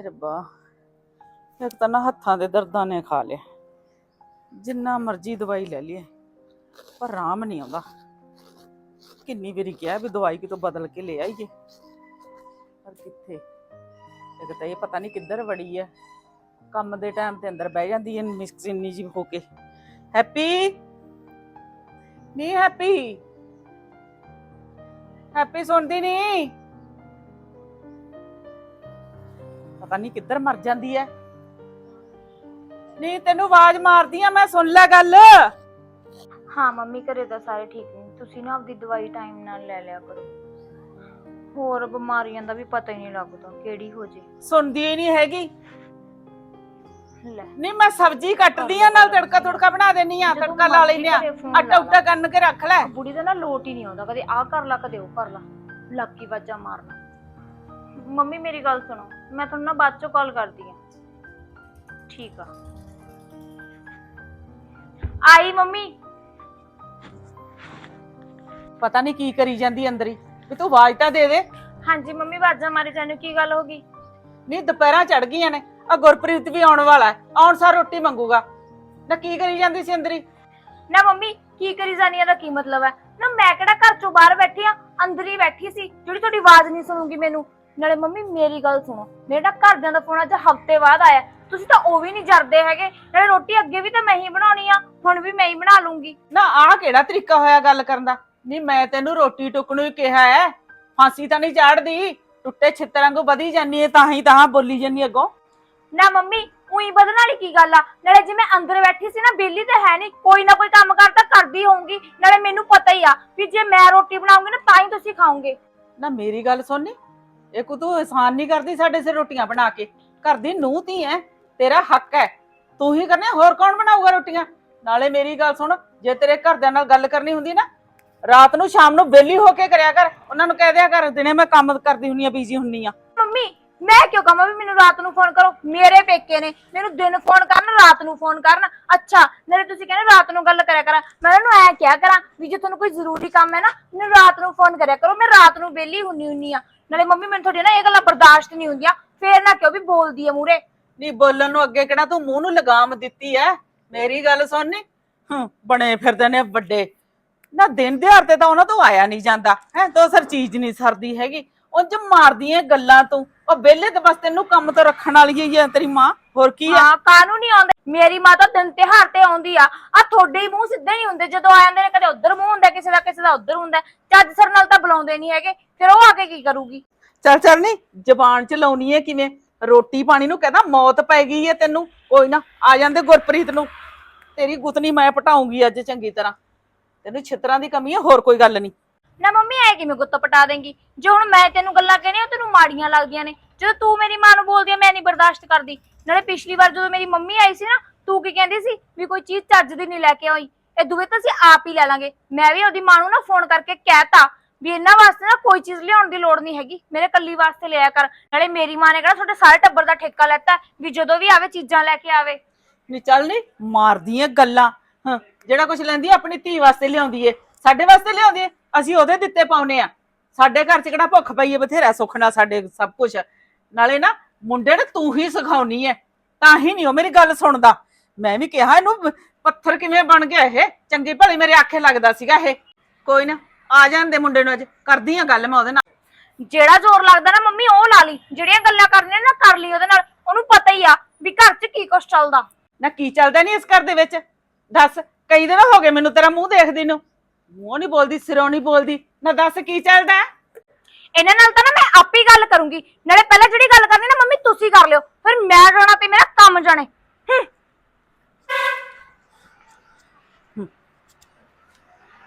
ਹਾਏ ਰੱਬਾ, ਇੱਕ ਤਾਂ ਨਾ ਹੱਥਾਂ ਦੇ ਦਰਦਾਂ ਨੇ ਖਾ ਲਿਆ। ਜਿੰਨਾ ਮਰਜ਼ੀ ਦਵਾਈ ਲੈ ਲਈਏ, ਪਰ ਆਰਾਮ ਨਹੀਂ ਆਉਂਦਾ। ਕਿੰਨੀ ਵਾਰੀ ਕਿਹਾ ਵੀ ਦਵਾਈ ਕਿਤੋਂ ਬਦਲ ਕੇ ਲੈ ਆਈਏ? ਪਰ ਕਿੱਥੇ? ਇੱਕ ਤਾਂ ਇਹ ਪਤਾ ਨਹੀਂ ਕਿੱਧਰ ਵੜੀ ਹੈ ਕੰਮ ਦੇ ਟਾਈਮ ਤੇ ਅੰਦਰ ਬਹਿ ਜਾਂਦੀ ਹੈ ਮਿਸਕ੍ਰਿਨੀ ਜੀ ਹੋ ਕੇ। ਹੈਪੀ? ਨਹੀਂ ਹੈਪੀ? ਹੈਪੀ ਸੁਣਦੀ ਨਹੀਂ ਪਤਾ ਨਹੀਂ ਕਿੱਧਰ ਮਰ ਜਾਂਦੀ ਐ। ਨਹੀਂ ਤੈਨੂੰ ਆਵਾਜ਼ ਮਾਰਦੀ ਆ ਮੈਂ ਸੁਣ ਲੈ ਗੱਲ। ਹਾਂ ਮੰਮੀ ਘਰੇ ਤਾਂ ਸਾਰੇ ਠੀਕ ਨੇ। ਤੁਸੀਂ ਨਾ ਆਪਦੀ ਦਵਾਈ ਟਾਈਮ ਨਾਲ ਲੈ ਲਿਆ ਕਰੋ। ਹੋਰ ਬਿਮਾਰੀਆਂ ਦਾ ਵੀ ਪਤਾ ਹੀ ਨਹੀਂ ਲੱਗਦਾ ਕਿਹੜੀ ਹੋ ਜੇ। ਸੁਣਦੀ ਹੀ ਨਹੀਂ ਹੈਗੀ। ਲੈ। ਨਹੀਂ ਮੈਂ ਸਬਜ਼ੀ ਕੱਟਦੀ ਆ ਨਾਲ ਤੜਕਾ ਤੁੜਕਾ ਬਣਾ ਦੇਣੀ ਆ ਜਦੋਂ ਤੜਕਾ ਲਾ ਮਰਜ਼ੀ ਲੈਨੇ ਆ। ਘਰੇ ਆਟਾ ਲਾ ਉਟਾ ਕੰਨ ਕੇ ਰੱਖ ਲੈ। ਲਾ। ਬੁੜੀ ਦਾ ਨਾ ਲੋਟ ਹੀ ਨਹੀਂ ਆਉਂਦਾ ਕਦੇ ਆਹ ਕਰ ਲਾ ਕਦੇ ਉਹ ਕਰ ਲਾ। ਲੱਕੀ ਵਾਜਾ ਮਾਰਨਾ। ਮੰਮੀ ਮੇਰੀ ਗੱਲ ਸੁਣੋ। ਮੈਂ ਤੁਹਾਨੂੰ ਨਾ ਬਾਅਦ ਚੋਂ ਕਾਲ ਕਰਦੀ ਆ ਠੀਕ ਆ। ਆਈ ਮੰਮੀ। ਪਤਾ ਨਹੀਂ ਕੀ ਕਰੀ ਜਾਂਦੀ ਅੰਦਰ। ਹੀ ਵੀ ਤੂੰ ਆਵਾਜ਼ ਤਾਂ ਦੇ ਦੇ। ਹਾਂਜੀ ਮੰਮੀ ਵਾਜਾ ਮਾਰੀ ਜਾਨੂੰ ਕੀ ਗੱਲ ਹੋ ਗਈ? ਨਹੀਂ ਦੁਪਹਿਰਾਂ ਚੜ ਗਈਆਂ ਨੇ। ਆ ਗੁਰਪ੍ਰੀਤ ਵੀ ਆਉਣ ਵਾਲਾ ਹੈ। ਆਉਣ ਸਾਰ ਰੋਟੀ ਮੰਗੂਗਾ। ਨਾ ਕੀ ਕਰੀ ਜਾਂਦੀ ਸੀ ਅੰਦਰ? ਹੀ ਨਾ ਮੰਮੀ ਕੀ ਕਰੀ ਜਾਨੀ ਆ ਦਾ ਕੀ ਮਤਲਬ ਹੈ? ਨਾ ਮੈਂ ਕਿਹੜਾ ਘਰ ਚੋਂ ਬਾਹਰ ਬੈਠੀ ਆ ਅੰਦਰ ਹੀ ਬੈਠੀ ਸੀ। ਜਿਹੜੀ ਤੁਹਾਡੀ ਆਵਾਜ਼ ਨਹੀਂ ਸੁਣੂਗੀ ਮੈਨੂੰ। ਨਾਲੇ ਮੰਮੀ ਮੇਰੀ ਗੱਲ ਸੁਣੋ ਮੇਰੇ ਘਰਦਿਆਂ ਦਾ ਫੋਨ ਅੱਜ ਹਫ਼ਤੇ ਬਾਅਦ ਆਇਆ ਤੁਸੀਂ ਤਾਂ ਉਹ ਵੀ ਨਹੀਂ ਜਰਦੇ ਹੈਗੇ ਨਾਲੇ ਰੋਟੀ ਅੱਗੇ ਵੀ ਤਾਂ ਮੈਂ ਹੀ ਬਣਾਉਣੀ ਆ ਹੁਣ ਵੀ ਮੈਂ ਹੀ ਬਣਾ ਲੂੰਗੀ। ਨਾ ਆਹ ਕਿਹੜਾ ਤਰੀਕਾ ਹੋਇਆ ਗੱਲ ਕਰਨ ਦਾ? ਨਹੀਂ ਮੈਂ ਤੈਨੂੰ ਰੋਟੀ ਟੁੱਕ ਨੂੰ ਹੀ ਕਿਹਾ ਹੈ ਫਾਂਸੀ ਤਾਂ ਨਹੀਂ ਚਾੜਦੀ ਟੁੱਟੇ ਛਿੱਤਰਾਂ ਕੋ ਵਧੀ ਜਾਨੀ ਹੈ ਤਾਂ ਹੀ ਤਾਂ ਬੋਲੀ ਜਾਨੀ ਅੱਗੋਂ। ਨਾ ਮੰਮੀ ਉਹੀ ਬਦਲਣ ਵਾਲੀ ਕੀ ਗੱਲ ਆ? ਨਾਲੇ ਜੇ ਮੈਂ ਅੰਦਰ ਬੈਠੀ ਸੀ ਨਾ ਬੇਲੀ ਤਾਂ ਹੈ ਨਹੀਂ ਕੋਈ ਨਾ ਕੋਈ ਕੰਮ ਕਰ ਤਾਂ ਕਰਦੀ ਹੋਊਂਗੀ ਨਾਲੇ ਮੈਨੂੰ ਪਤਾ ਹੀ ਆ ਵੀ ਜੇ ਮੈਂ ਰੋਟੀ ਬਣਾਉਂਗੀ ਨਾ ਤਾਂ ਹੀ ਤੁਸੀਂ ਖਾਓਗੇ। ਨਾ ਮੇਰੀ ਗੱਲ ਸੁਣਨੀ ਇਹ ਕੋ ਤੂੰ ਆਸਾਨ ਨਹੀਂ ਕਰਦੀ ਸਾਡੇ ਸਿਰ ਰੋਟੀਆਂ ਬਣਾ ਕੇ। ਘਰ ਦੀ ਨੂੰਹ ਧੀ ਐ, ਤੇਰਾ ਹੱਕ ਹੈ ਤੂੰ ਹੀ ਕਰਨਾ, ਹੋਰ ਕੌਣ ਬਣਾਊਗਾ ਰੋਟੀਆਂ? ਨਾਲੇ ਮੇਰੀ ਗੱਲ ਸੁਣ, ਜੇ ਤੇਰੇ ਘਰਦਿਆਂ ਨਾਲ ਗੱਲ ਕਰਨੀ ਹੁੰਦੀ ਨਾ, ਰਾਤ ਨੂੰ ਸ਼ਾਮ ਨੂੰ ਵਿਹਲੀ ਹੋ ਕੇ ਕਰਿਆ ਕਰ। ਉਹਨਾਂ ਨੂੰ ਕਹਿ ਦਿਆ ਕਰ, ਦਿਨੇ ਮੈਂ ਕੰਮ ਕਰਦੀ ਹੁੰਨੀ ਆ ਬੀਜੀ ਹੁੰਨੀ ਆ। ਮੰਮੀ ਮੈਂ ਕਿਉਂ ਕਹਾਂ? ਵੀ ਮੈਨੂੰ ਰਾਤ ਨੂੰ ਫੋਨ ਕਰੋ। ਮੇਰੇ ਪੇਕੇ ਨੇ। ਮੈਨੂੰ ਦਿਨ ਫੋਨ ਕਰਨ, ਰਾਤ ਨੂੰ ਫੋਨ ਕਰਨ। ਅੱਛਾ, ਨਾਲੇ ਤੁਸੀਂ ਕਹਿੰਦੇ ਰਾਤ ਨੂੰ ਗੱਲ ਕਰਿਆ ਕਰਾਂ। ਮੈਂ ਉਹਨੂੰ ਐ ਕਿਹਾ ਕਰਾਂ ਵੀ ਜੇ ਤੁਹਾਨੂੰ ਕੋਈ ਜ਼ਰੂਰੀ ਕੰਮ ਹੈ ਨਾ, ਮੈਨੂੰ ਰਾਤ ਨੂੰ ਫੋਨ ਕਰਿਆ ਕਰੋ। ਮੈਂ ਰਾਤ ਨੂੰ ਵਿਹਲੀ ਹੁੰਨੀ ਹੁੰਨੀ ਆ ਨਾਲੇ ਮੰਮੀ, ਮੈਨੂੰ ਤੁਹਾਡੀ ਨਾ ਇਹ ਗੱਲਾਂ ਬਰਦਾਸ਼ਤ ਨਹੀਂ ਹੁੰਦੀਆਂ। ਫੇਰ ਨਾ ਕਿਉਂ ਵੀ ਬੋਲਦੀ ਆ ਮੂਰੇ ਨਹੀਂ, ਬੋਲਣ ਨੂੰ ਅੱਗੇ ਕਿਹੜਾ ਤੂੰ ਮੂੰਹ ਨੂੰ ਲਗਾਮ ਦਿੱਤੀ ਐ ਮੇਰੀ ਗੱਲ ਸੁਣਨੀ? ਹੂੰ, ਬਣੇ ਫਿਰਦੇ ਨੇ ਵੱਡੇ। ਨਾ ਦਿਨ ਦਿਹਾੜ ਤੇ ਤਾਂ ਉਹਨਾਂ ਤੋਂ ਆਇਆ ਨਹੀਂ ਜਾਂਦਾ। ਹੈ ਦੋ ਸਰ ਚੀਜ਼ ਨਹੀਂ ਸਰਦੀ ਹੈਗੀ। ਉਂਝ ਮਾਰਦੀਆਂ ਗੱਲਾਂ ਤੂੰ। ਉਹ ਵਿਹਲੇ ਤੇ ਬਸ ਤੈਨੂੰ ਕੰਮ ਤੋਂ ਰੱਖਣ ਵਾਲੀ ਹੀ ਆ ਤੇਰੀ ਮਾਂ। ਹੋਰ ਕੀ ਆ? ਹਾਂ ਕਾਨੂੰ ਨਹੀਂ ਆਉਂਦੇ? ਮੇਰੀ ਮਾਂ ਤਾਂ ਦਿਨ ਤਿਉਹਾਰ ਤੇ ਆਉਂਦੀ ਆ। ਆ ਤੁਹਾਡੇ ਹੀ ਮੂੰਹ ਸਿੱਧੇ ਨਹੀਂ ਹੁੰਦੇ। ਜਦੋਂ ਆ ਜਾਂਦੇ ਨੇ ਕਦੇ ਉੱਧਰ ਮੂੰਹ ਹੁੰਦਾ ਕਿਸੇ ਦਾ ਕਿਸੇ ਦਾ ਉੱਧਰ ਹੁੰਦਾ। ਚੱਜ ਸਰ ਨਾਲ ਤਾਂ ਬੁਲਾਉਂਦੇ ਨਹੀਂ ਹੈਗੇ। ਫਿਰ ਉਹ ਆ ਕੇ ਕੀ ਕਰੂਗੀ? ਚੱਲ ਚੱਲ ਨਹੀਂ ਜ਼ਬਾਨ ਚ ਲਾਉਣੀ ਹੈ ਕਿਵੇਂ? ਰੋਟੀ ਪਾਣੀ ਨੂੰ ਕਹਿੰਦਾ ਮੌਤ ਪੈ ਗਈ ਹੈ ਤੈਨੂੰ। ਕੋਈ ਨਾ ਆ ਜਾਂਦੇ ਗੁਰਪ੍ਰੀਤ ਨੂੰ। ਤੇਰੀ ਗੁੱਤਨੀ ਮੈਂ ਪਟਾਉਂਗੀ ਅੱਜ ਚੰਗੀ ਤਰ੍ਹਾਂ। ਤੈਨੂੰ ਛਿੱਤਰਾਂ ਦੀ ਕਮੀ ਹੈ ਹੋਰ ਕੋਈ ਗੱਲ ਨਹੀਂ ਨਾ ਮੰਮੀ, ਐ ਕਿਵੇਂ ਗੁੱਤ ਪਟਾ ਦੇਂਗੀ? ਜੇ ਹੁਣ ਮੈਂ ਤੈਨੂੰ ਗੱਲਾਂ ਕਹਿਣੀਆਂ, ਉਹ ਤੈਨੂੰ ਮਾੜੀਆਂ ਲੱਗਦੀਆਂ ਨੇ। ਜਦੋਂ ਤੂੰ ਮੇਰੀ ਮਾਂ ਨੂੰ ਬੋਲਦੀ ਆ, ਮੈਂ ਨਹੀਂ ਬਰਦਾਸ਼ਤ ਕਰਦੀ। ਨਾਲੇ ਪਿਛਲੀ ਵਾਰ ਜਦੋਂ ਮੇਰੀ ਮੰਮੀ ਆਈ ਸੀ ਨਾ, ਤੂੰ ਕੀ ਕਹਿੰਦੀ ਸੀ ਵੀ ਕੋਈ ਚੀਜ਼ ਚੱਜ ਦੀ ਨਹੀਂ ਲੈ ਕੇ ਆਈ? ਇਹ ਦੂਵੇ ਤਾਂ ਅਸੀਂ ਆਪ ਹੀ ਲੈ ਲਾਂਗੇ। ਮੈਂ ਵੀ ਉਹਦੀ ਮਾਂ ਨੂੰ ਨਾ ਫੋਨ ਕਰਕੇ ਕਹਿਤਾ ਵੀ ਇਹਨਾਂ ਵਾਸਤੇ ਨਾ ਕੋਈ ਚੀਜ਼ ਲਿਆਉਣ ਦੀ ਲੋੜ ਨਹੀਂ ਹੈਗੀ। ਮੇਰੇ ਕੱਲੀ ਵਾਸਤੇ ਲਿਆ ਕਰ। ਨਾਲੇ ਮੇਰੀ ਮਾਂ ਨੇ ਕਿਹਾ ਤੁਹਾਡੇ ਸਾਰੇ ਟੱਬਰ ਦਾ ਠੇਕਾ ਲੈਤਾ ਵੀ ਜਦੋਂ ਵੀ ਆਵੇ ਚੀਜ਼ਾਂ ਲੈ ਕੇ ਆਵੇ। ਨਹੀਂ ਚੱਲ ਨਹੀਂ ਮਾਰਦੀਆਂ ਗੱਲਾਂ। ਹਾਂ, ਜਿਹੜਾ ਕੁਝ ਲੈਂਦੀ ਆ ਆਪਣੀ ਧੀ ਵਾਸਤੇ ਲਿਆਉਂਦੀ ਏ ਸਾਡੇ ਵਾਸਤੇ ਲਿਆਉਂਦੀ ਏ ਅਸੀਂ ਉਹਦੇ ਦਿੱਤੇ ਪਾਉਨੇ ਆ। ਸਾਡੇ ਘਰ 'ਚ ਕਿਹੜਾ ਭੁੱਖ ਪਈ ਏ ਬਥੇਰਾ ਸੁੱਖ ਨਾਲ ਸਾਡੇ ਸਭ ਕੁਝ ਨਾਲੇ ਨਾ ਮੁੰਡੇ ਨੇ ਤੂੰ ਹੀ ਸਿਖਾਉਣੀ ਏ ਤਾਂ ਹੀ ਨਹੀਂ ਉਹ ਮੇਰੀ ਗੱਲ ਸੁਣਦਾ। ਮੈਂ ਵੀ ਕਿਹਾ ਇਹਨੂੰ ਪੱਥਰ ਕਿਵੇਂ ਬਣ ਗਿਆ ਇਹ? ਚੰਗੀ ਭਲੀ ਮੇਰੇ ਆਖੇ ਲੱਗਦਾ ਸੀਗਾ ਇਹ। ਕੋਈ ਨਾ ਆ ਜਾਂਦੇ ਮੁੰਡੇ ਨੂੰ ਅੱਜ। ਕਰਦੀ ਆ ਗੱਲ ਮੈਂ ਉਹਦੇ ਨਾਲ। ਜਿਹੜਾ ਜ਼ੋਰ ਲੱਗਦਾ ਨਾ ਮੰਮੀ ਉਹ ਲਾ ਲਈ। ਜਿਹੜੀਆਂ ਗੱਲਾਂ ਕਰਨੀਆਂ ਨਾ ਕਰ ਲਈ ਉਹਦੇ ਨਾਲ। ਉਹਨੂੰ ਪਤਾ ਹੀ ਆ ਵੀ ਘਰ 'ਚ ਕੀ ਕੁਛ ਚੱਲਦਾ। ਨਾ ਕੀ ਚੱਲਦਾ ਨਹੀਂ ਇਸ ਘਰ ਦੇ ਵਿੱਚ? ਦੱਸ ਕਈ ਦਿਨ ਹੋ ਗਏ ਮੈਨੂੰ ਤੇਰਾ ਮੂੰਹ ਦੇਖਦੀ ਨੂੰ। ਮੂੰਹ ਨਹੀਂ ਬੋਲਦੀ ਸਿਰੋਂ ਨਹੀਂ ਬੋਲਦੀ। ਨਾ ਦੱਸ ਕੀ ਚੱਲਦਾ ਹੈ? ਇਹਨਾਂ ਨਾਲ ਤਾਂ ਨਾ ਮੈਂ ਆਪੇ ਹੀ ਗੱਲ ਕਰੂੰਗੀ। ਨਾਲੇ ਪਹਿਲਾਂ ਜਿਹੜੀ ਗੱਲ ਕਰਨੀ ਨਾ ਮੰਮੀ ਤੁਸੀਂ ਕਰ ਲਿਓ। ਫਿਰ ਮੈਂ ਜਾਣਾ ਤੇ ਮੇਰਾ ਕੰਮ ਜਾਣੇ। ਹੂੰ।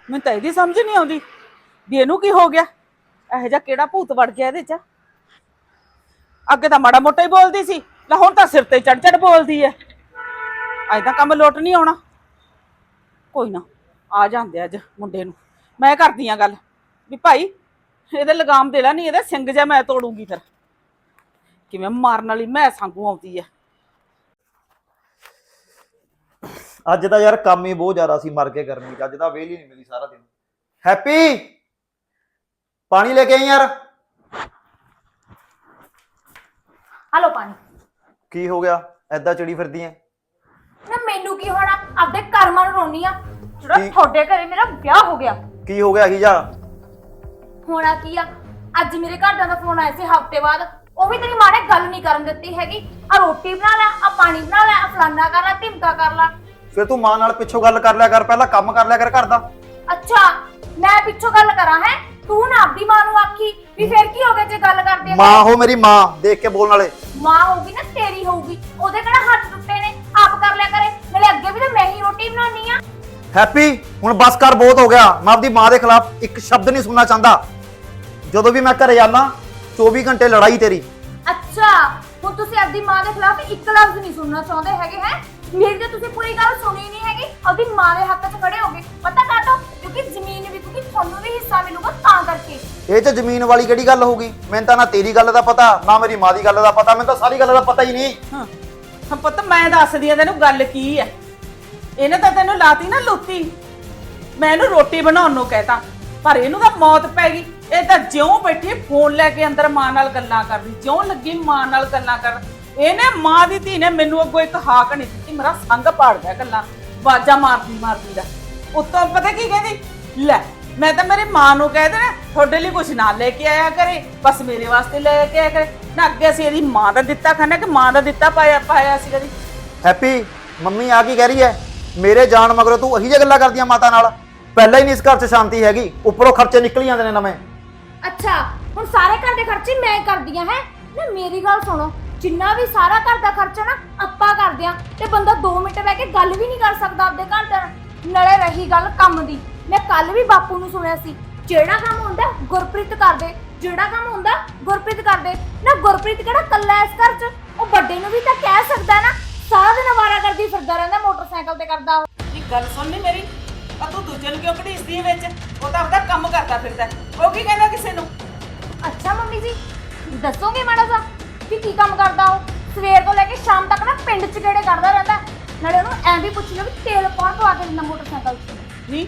ਮੈਨੂੰ ਤਾਂ ਇਹਦੀ ਸਮਝ ਨਹੀਂ ਆਉਂਦੀ ਵੀ ਇਹਨੂੰ ਕੀ ਹੋ ਗਿਆ। ਇਹੋ ਜਿਹਾ ਕਿਹੜਾ ਭੂਤ ਵੜ ਗਿਆ ਇਹਦੇ ਚ? ਅੱਗੇ ਤਾਂ ਮਾੜਾ ਮੋਟਾ ਹੀ ਬੋਲਦੀ ਸੀ ਲੈ ਹੁਣ ਤਾਂ ਸਿਰ ਤੇ ਚੜ ਚੜ ਬੋਲਦੀ ਐ ਅੱਜ ਤਾਂ ਕੰਮ ਲੋਟ ਨਹੀਂ ਆਉਣਾ। ਕੋਈ ਨਾ। ਆ ਜਾਂਦੇ ਅੱਜ ਮੁੰਡੇ ਨੂੰ। ਮੈਂ ਕਰਦੀ ਆ ਗੱਲ। ਵੀ ਭਾਈ ਇਹਦੇ ਲਗਾਮ ਦੇ ਲੈ ਨਹੀਂ ਇਹਦੇ ਸਿੰਗ ਜਿਹਾ ਮੈਂ ਤੋੜੂੰਗੀ ਫਿਰ। ਕਿਵੇਂ ਮਾਰਨ ਵਾਲੀ ਮੈਂ ਸੰਗੂ ਆਉਂਦੀ ਐ ਅੱਜ ਤਾਂ ਯਾਰ ਕੰਮ ਹੀ ਬਹੁਤ ਜ਼ਿਆਦਾ ਸੀ ਮਰ ਕੇ ਗਰਮੀ ਚ। ਅੱਜ ਤਾਂ ਵੇਲ ਹੀ ਨਹੀਂ ਮਿਲੀ ਸਾਰਾ ਦਿਨ। ਹੈਪੀ! ਪਾਣੀ ਲੈ ਕੇ ਆਈ ਯਾਰ। ਹਲੋ ਪਾਣੀ। ਕੀ ਹੋ ਗਿਆ? ਐਦਾਂ ਚਿੜੀ ਫਿਰਦੀ ਐ ਨਾ ਮੈਨੂੰ ਕੀ ਹੋਣਾ? ਆਪਦੇ ਕਰਮਾਂ ਨੂੰ ਰੋਣੀ ਆ। ਜਿਹੜਾ ਕੀ? ਤੁਹਾਡੇ ਘਰੇ ਮੇਰਾ ਵਿਆਹ ਹੋ ਗਿਆ। ਕੀ ਹੋ ਗਿਆ ਹੀਜਾ ਹੋਣਾ ਕੀ ਆ? ਅੱਜ ਮੇਰੇ ਘਰਦਿਆਂ ਦਾ ਫੋਨ ਆਇਆ ਸੀ ਹਫ਼ਤੇ ਬਾਅਦ। ਉਹ ਵੀ ਤੇਰੀ ਮਾਂ ਨੇ ਗੱਲ ਨਹੀਂ ਕਰਨ ਦਿੱਤੀ ਹੈਗੀ। ਆ ਰੋਟੀ ਬਣਾ ਲੈ ਆ ਪਾਣੀ ਬਣਾ ਲੈ ਆ ਫਲਾਨਾ ਕਰ ਲੈ ਧਿਮਕਾ ਕਰ ਲੈ। ਫਿਰ ਤੂੰ ਮਾਂ ਨਾਲ ਪਿੱਛੋਂ ਗੱਲ ਕਰ ਲਿਆ ਕਰ ਪਹਿਲਾਂ ਕੰਮ ਕਰ ਲਿਆ ਕਰ ਘਰ ਦਾ। ਅੱਛਾ ਮੈਂ ਪਿੱਛੋਂ ਗੱਲ ਕਰਾਂ ਹੈ? ਤੂੰ ਨਾ ਆਪਦੀ ਮਾਂ ਨੂੰ ਆਖੀ ਵੀ ਫਿਰ ਕੀ ਹੋ ਗਿਆ ਜੇ ਗੱਲ ਕਰਦੇ ਆ ਮਾਂ ਹੋ ਮੇਰੀ ਮਾਂ ਦੇਖ ਕੇ ਬੋਲਣ ਵਾਲੇ। ਮਾਂ ਹੋਊਗੀ ਨਾ ਤੇਰੀ ਹੋਊਗੀ। ਉਹਦੇ ਕਿਹੜਾ ਹੱਥ ਟੁੱਟੇ ਨੇ? ਆਪ ਕਰ ਲਿਆ ਕਰੇ। ਨਾਲੇ ਅੱਗੇ ਵੀ ਤਾਂ ਮੈਂ ਹੀ ਰੋਟੀ ਬਣਾਉਣੀ ਆ। ਹੈਪੀ ਹੁਣ ਬਸ ਕਰ ਬਹੁਤ ਹੋ ਗਿਆ। ਮੈਂ ਆਪਦੀ ਮਾਂ ਦੇ ਖਿਲਾਫ ਇੱਕ ਸ਼ਬਦ ਨਹੀਂ ਸੁਣਨਾ ਚਾਹੁੰਦਾ। ਜਦੋਂ ਵੀ ਮੈਂ ਘਰੇ ਆਣਾ 24 ਘੰਟੇ ਲੜਾਈ ਤੇਰੀ। ਅੱਛਾ ਹੁਣ ਤੁਸੀਂ ਆਪਦੀ ਮਾਂ ਦੇ ਖਿਲਾਫ ਇੱਕ ਲਫ਼ਜ਼ ਨਹੀਂ ਸੁਣਨਾ ਚਾਹੁੰਦੇ ਹੈਗੇ ਹੈ? ਮੇਰੀ ਤਾਂ ਤੁਸੀਂ ਪੂਰੀ ਗੱਲ ਸੁਣੀ ਨਹੀਂ ਹੈਗੀ। ਆਪਦੀ ਮਾਂ ਦੇ ਹੱਕ 'ਚ ਖੜੇ ਹੋਗੇ। ਪਤਾ ਕਾਹਤੋਂ? ਕਿਉਂਕਿ ਜ਼ਮੀਨ ਵੀ ਕਿਉਂਕਿ ਤੁਹਾਨੂੰ ਵੀ ਹਿੱਸਾ ਮਿਲੂਗਾ ਤਾਂ ਕਰਕੇ। ਇਹ ਚ ਜ਼ਮੀਨ ਵਾਲੀ ਕਿਹੜੀ ਗੱਲ ਹੋਊਗੀ? ਮੈਨੂੰ ਤਾਂ ਨਾ ਤੇਰੀ ਗੱਲ ਦਾ ਪਤਾ ਨਾ ਮੇਰੀ ਮਾਂ ਦੀ ਗੱਲ ਦਾ ਪਤਾ। ਮੈਨੂੰ ਤਾਂ ਸਾਰੀ ਗੱਲ ਦਾ ਪਤਾ ਹੀ ਨਹੀਂ। ਹਾਂ। ਹਾਂ ਪੁੱਤ ਮੈਂ ਦੱਸਦੀ ਆ ਤੈਨੂੰ ਗੱਲ ਕੀ ਹੈ। ਇਹਨੇ ਤਾਂ ਤੈਨੂੰ ਲਾਤੀ ਨਾ ਲੁੱਤੀ। ਮੈਂ ਇਹਨੂੰ ਰੋਟੀ ਬਣਾਉਣ ਨੂੰ ਕਹਿਤਾ, ਪਰ ਇਹਨੂੰ ਤਾਂ ਮੌਤ ਪੈ ਗਈ। ਇਹ ਤਾਂ ਜਿਉਂ ਬੈਠੀ ਫੋਨ ਲੈ ਕੇ ਅੰਦਰ ਮਾਂ ਨਾਲ ਗੱਲਾਂ ਕਰਦੀ, ਜਿਉਂ ਲੱਗੀ ਮਾਂ ਨਾਲ ਗੱਲਾਂ ਕਰ ਇਹਨੇ ਮਾਂ ਦੀ ਧੀ ਨੇ ਮੈਨੂੰ ਅੱਗੋਂ ਇੱਕ ਹਾਕ ਨਹੀਂ ਦਿੱਤੀ, ਮੇਰਾ ਸੰਗ ਪਾੜ ਗਿਆ ਗੱਲਾਂ। ਬਾਜਾ ਮਾਰਦੀ ਮਾਰਦੀ ਦਾ। ਉੱਤੋਂ ਪਤਾ ਕੀ ਕਹਿੰਦੀ? ਲੈ, ਮੈਂ ਤਾਂ ਮੇਰੀ ਮਾਂ ਨੂੰ ਕਹਿ ਦੇਣਾ, ਤੁਹਾਡੇ ਲਈ ਕੁਝ ਨਾ ਲੈ ਕੇ ਆਇਆ ਕਰੇ, ਬਸ ਮੇਰੇ ਵਾਸਤੇ ਲੈ ਕੇ ਆਇਆ ਕਰੇ। ਨਾ ਅੱਗੇ ਅਸੀਂ ਇਹਦੀ ਮਾਂ ਦਾ ਦਿੱਤਾ ਖਾਣਾ ਕਿ ਮਾਂ ਦਾ ਦਿੱਤਾ ਪਾਇਆ ਪਾਇਆ ਸੀ ਕਦੀ। ਹੈਪੀ, ਮੰਮੀ ਆ ਕੀ ਕਹਿ ਰਹੀ ਹੈ? ਮੇਰੇ ਜਾਣ ਮਗਰੋਂ ਤੂੰ ਅਹੀ ਜਿਹੀ ਗੱਲਾਂ ਕਰਦੀਆਂ ਮਾਤਾ ਨਾਲ। ਪਹਿਲਾਂ ਹੀ ਨਹੀਂ ਇਸ ਘਰ 'ਚ ਸ਼ਾਂਤੀ ਹੈਗੀ, ਉੱਪਰੋਂ ਖਰਚੇ ਨਿਕਲ ਜਾਂਦੇ ਨੇ ਨਵੇਂ। ਅੱਛਾ, ਹੁਣ ਸਾਰੇ ਘਰ ਦੇ ਖਰਚੇ ਮੈਂ ਕਰਦੀ ਆ, ਹੈ? ਨਾ ਮੇਰੀ ਗੱਲ ਸੁਣੋ, ਜਿੰਨਾ ਵੀ ਸਾਰਾ ਘਰ ਦਾ ਖਰਚਾ ਨਾ ਆਪਾਂ ਕਰਦੇ ਆ, ਤੇ ਬੰਦਾ 2 ਮਿੰਟ ਬਹਿ ਕੇ ਗੱਲ ਵੀ ਨਹੀਂ ਕਰ ਸਕਦਾ ਆਪਦੇ ਘਰ ਦਾ। ਨਲੇ ਰਹੀ ਗੱਲ ਕੰਮ ਦੀ। ਮੈਂ ਕੱਲ ਵੀ ਬਾਪੂ ਨੂੰ ਸੁਣਿਆ ਸੀ, ਜਿਹੜਾ ਕੰਮ ਹੁੰਦਾ ਗੁਰਪ੍ਰੀਤ ਕਰਦੇ, ਜਿਹੜਾ ਕੰਮ ਹੁੰਦਾ ਗੁਰਪ੍ਰੀਤ ਕਰਦੇ। ਨਾ ਗੁਰਪ੍ਰੀਤ ਕਿਹੜਾ ਕੱਲਾ ਇਸ ਘਰ 'ਚ, ਉਹ ਵੱਡੇ ਨੂੰ ਵੀ ਤਾਂ ਕਹਿ ਸਕਦਾ ਨਾ, ਸਾਰਾ ਦਿਨ ਅਵਾਰਾ ਕਰਦੀ ਫਿਰਦਾ ਰਹਿੰਦਾ ਮੋਟਰਸਾਈਕਲ ਤੇ ਕਰਦਾ ਉਹ। ਇਹ ਗੱਲ ਸੁਣਨੀ ਮੇਰੀ? ਆ ਤੂੰ ਦੂਜੇ ਨੂੰ ਕਿਉਂ ਘੜੀਸਦੀ ਹੈ ਵਿੱਚ? ਉਹ ਤਾਂ ਆਪਦਾ ਕੰਮ ਕਰਦਾ ਫਿਰਦਾ। ਉਹ ਕੀ ਕਹਿੰਦਾ ਕਿਸੇ ਨੂੰ? ਅੱਛਾ ਮੰਮੀ ਜੀ ਦੱਸੋਗੇ ਮਾੜਾ ਸਾ ਕਿ ਕੀ ਕੰਮ ਕਰਦਾ ਉਹ? ਸਵੇਰ ਤੋਂ ਲੈ ਕੇ ਸ਼ਾਮ ਤੱਕ ਨਾ ਪਿੰਡ 'ਚ ਕਿਹੜੇ ਕਰਦਾ ਰਹਿੰਦਾ। ਨਾਲੇ ਉਹਨੂੰ ਐਂ ਵੀ ਪੁੱਛ ਲਿਓ ਵੀ ਤੇਲ ਕੌਣ ਪਵਾ ਕੇ ਦਿੰਦਾ ਮੋਟਰਸਾਈਕਲ 'ਚ? ਨਹੀਂ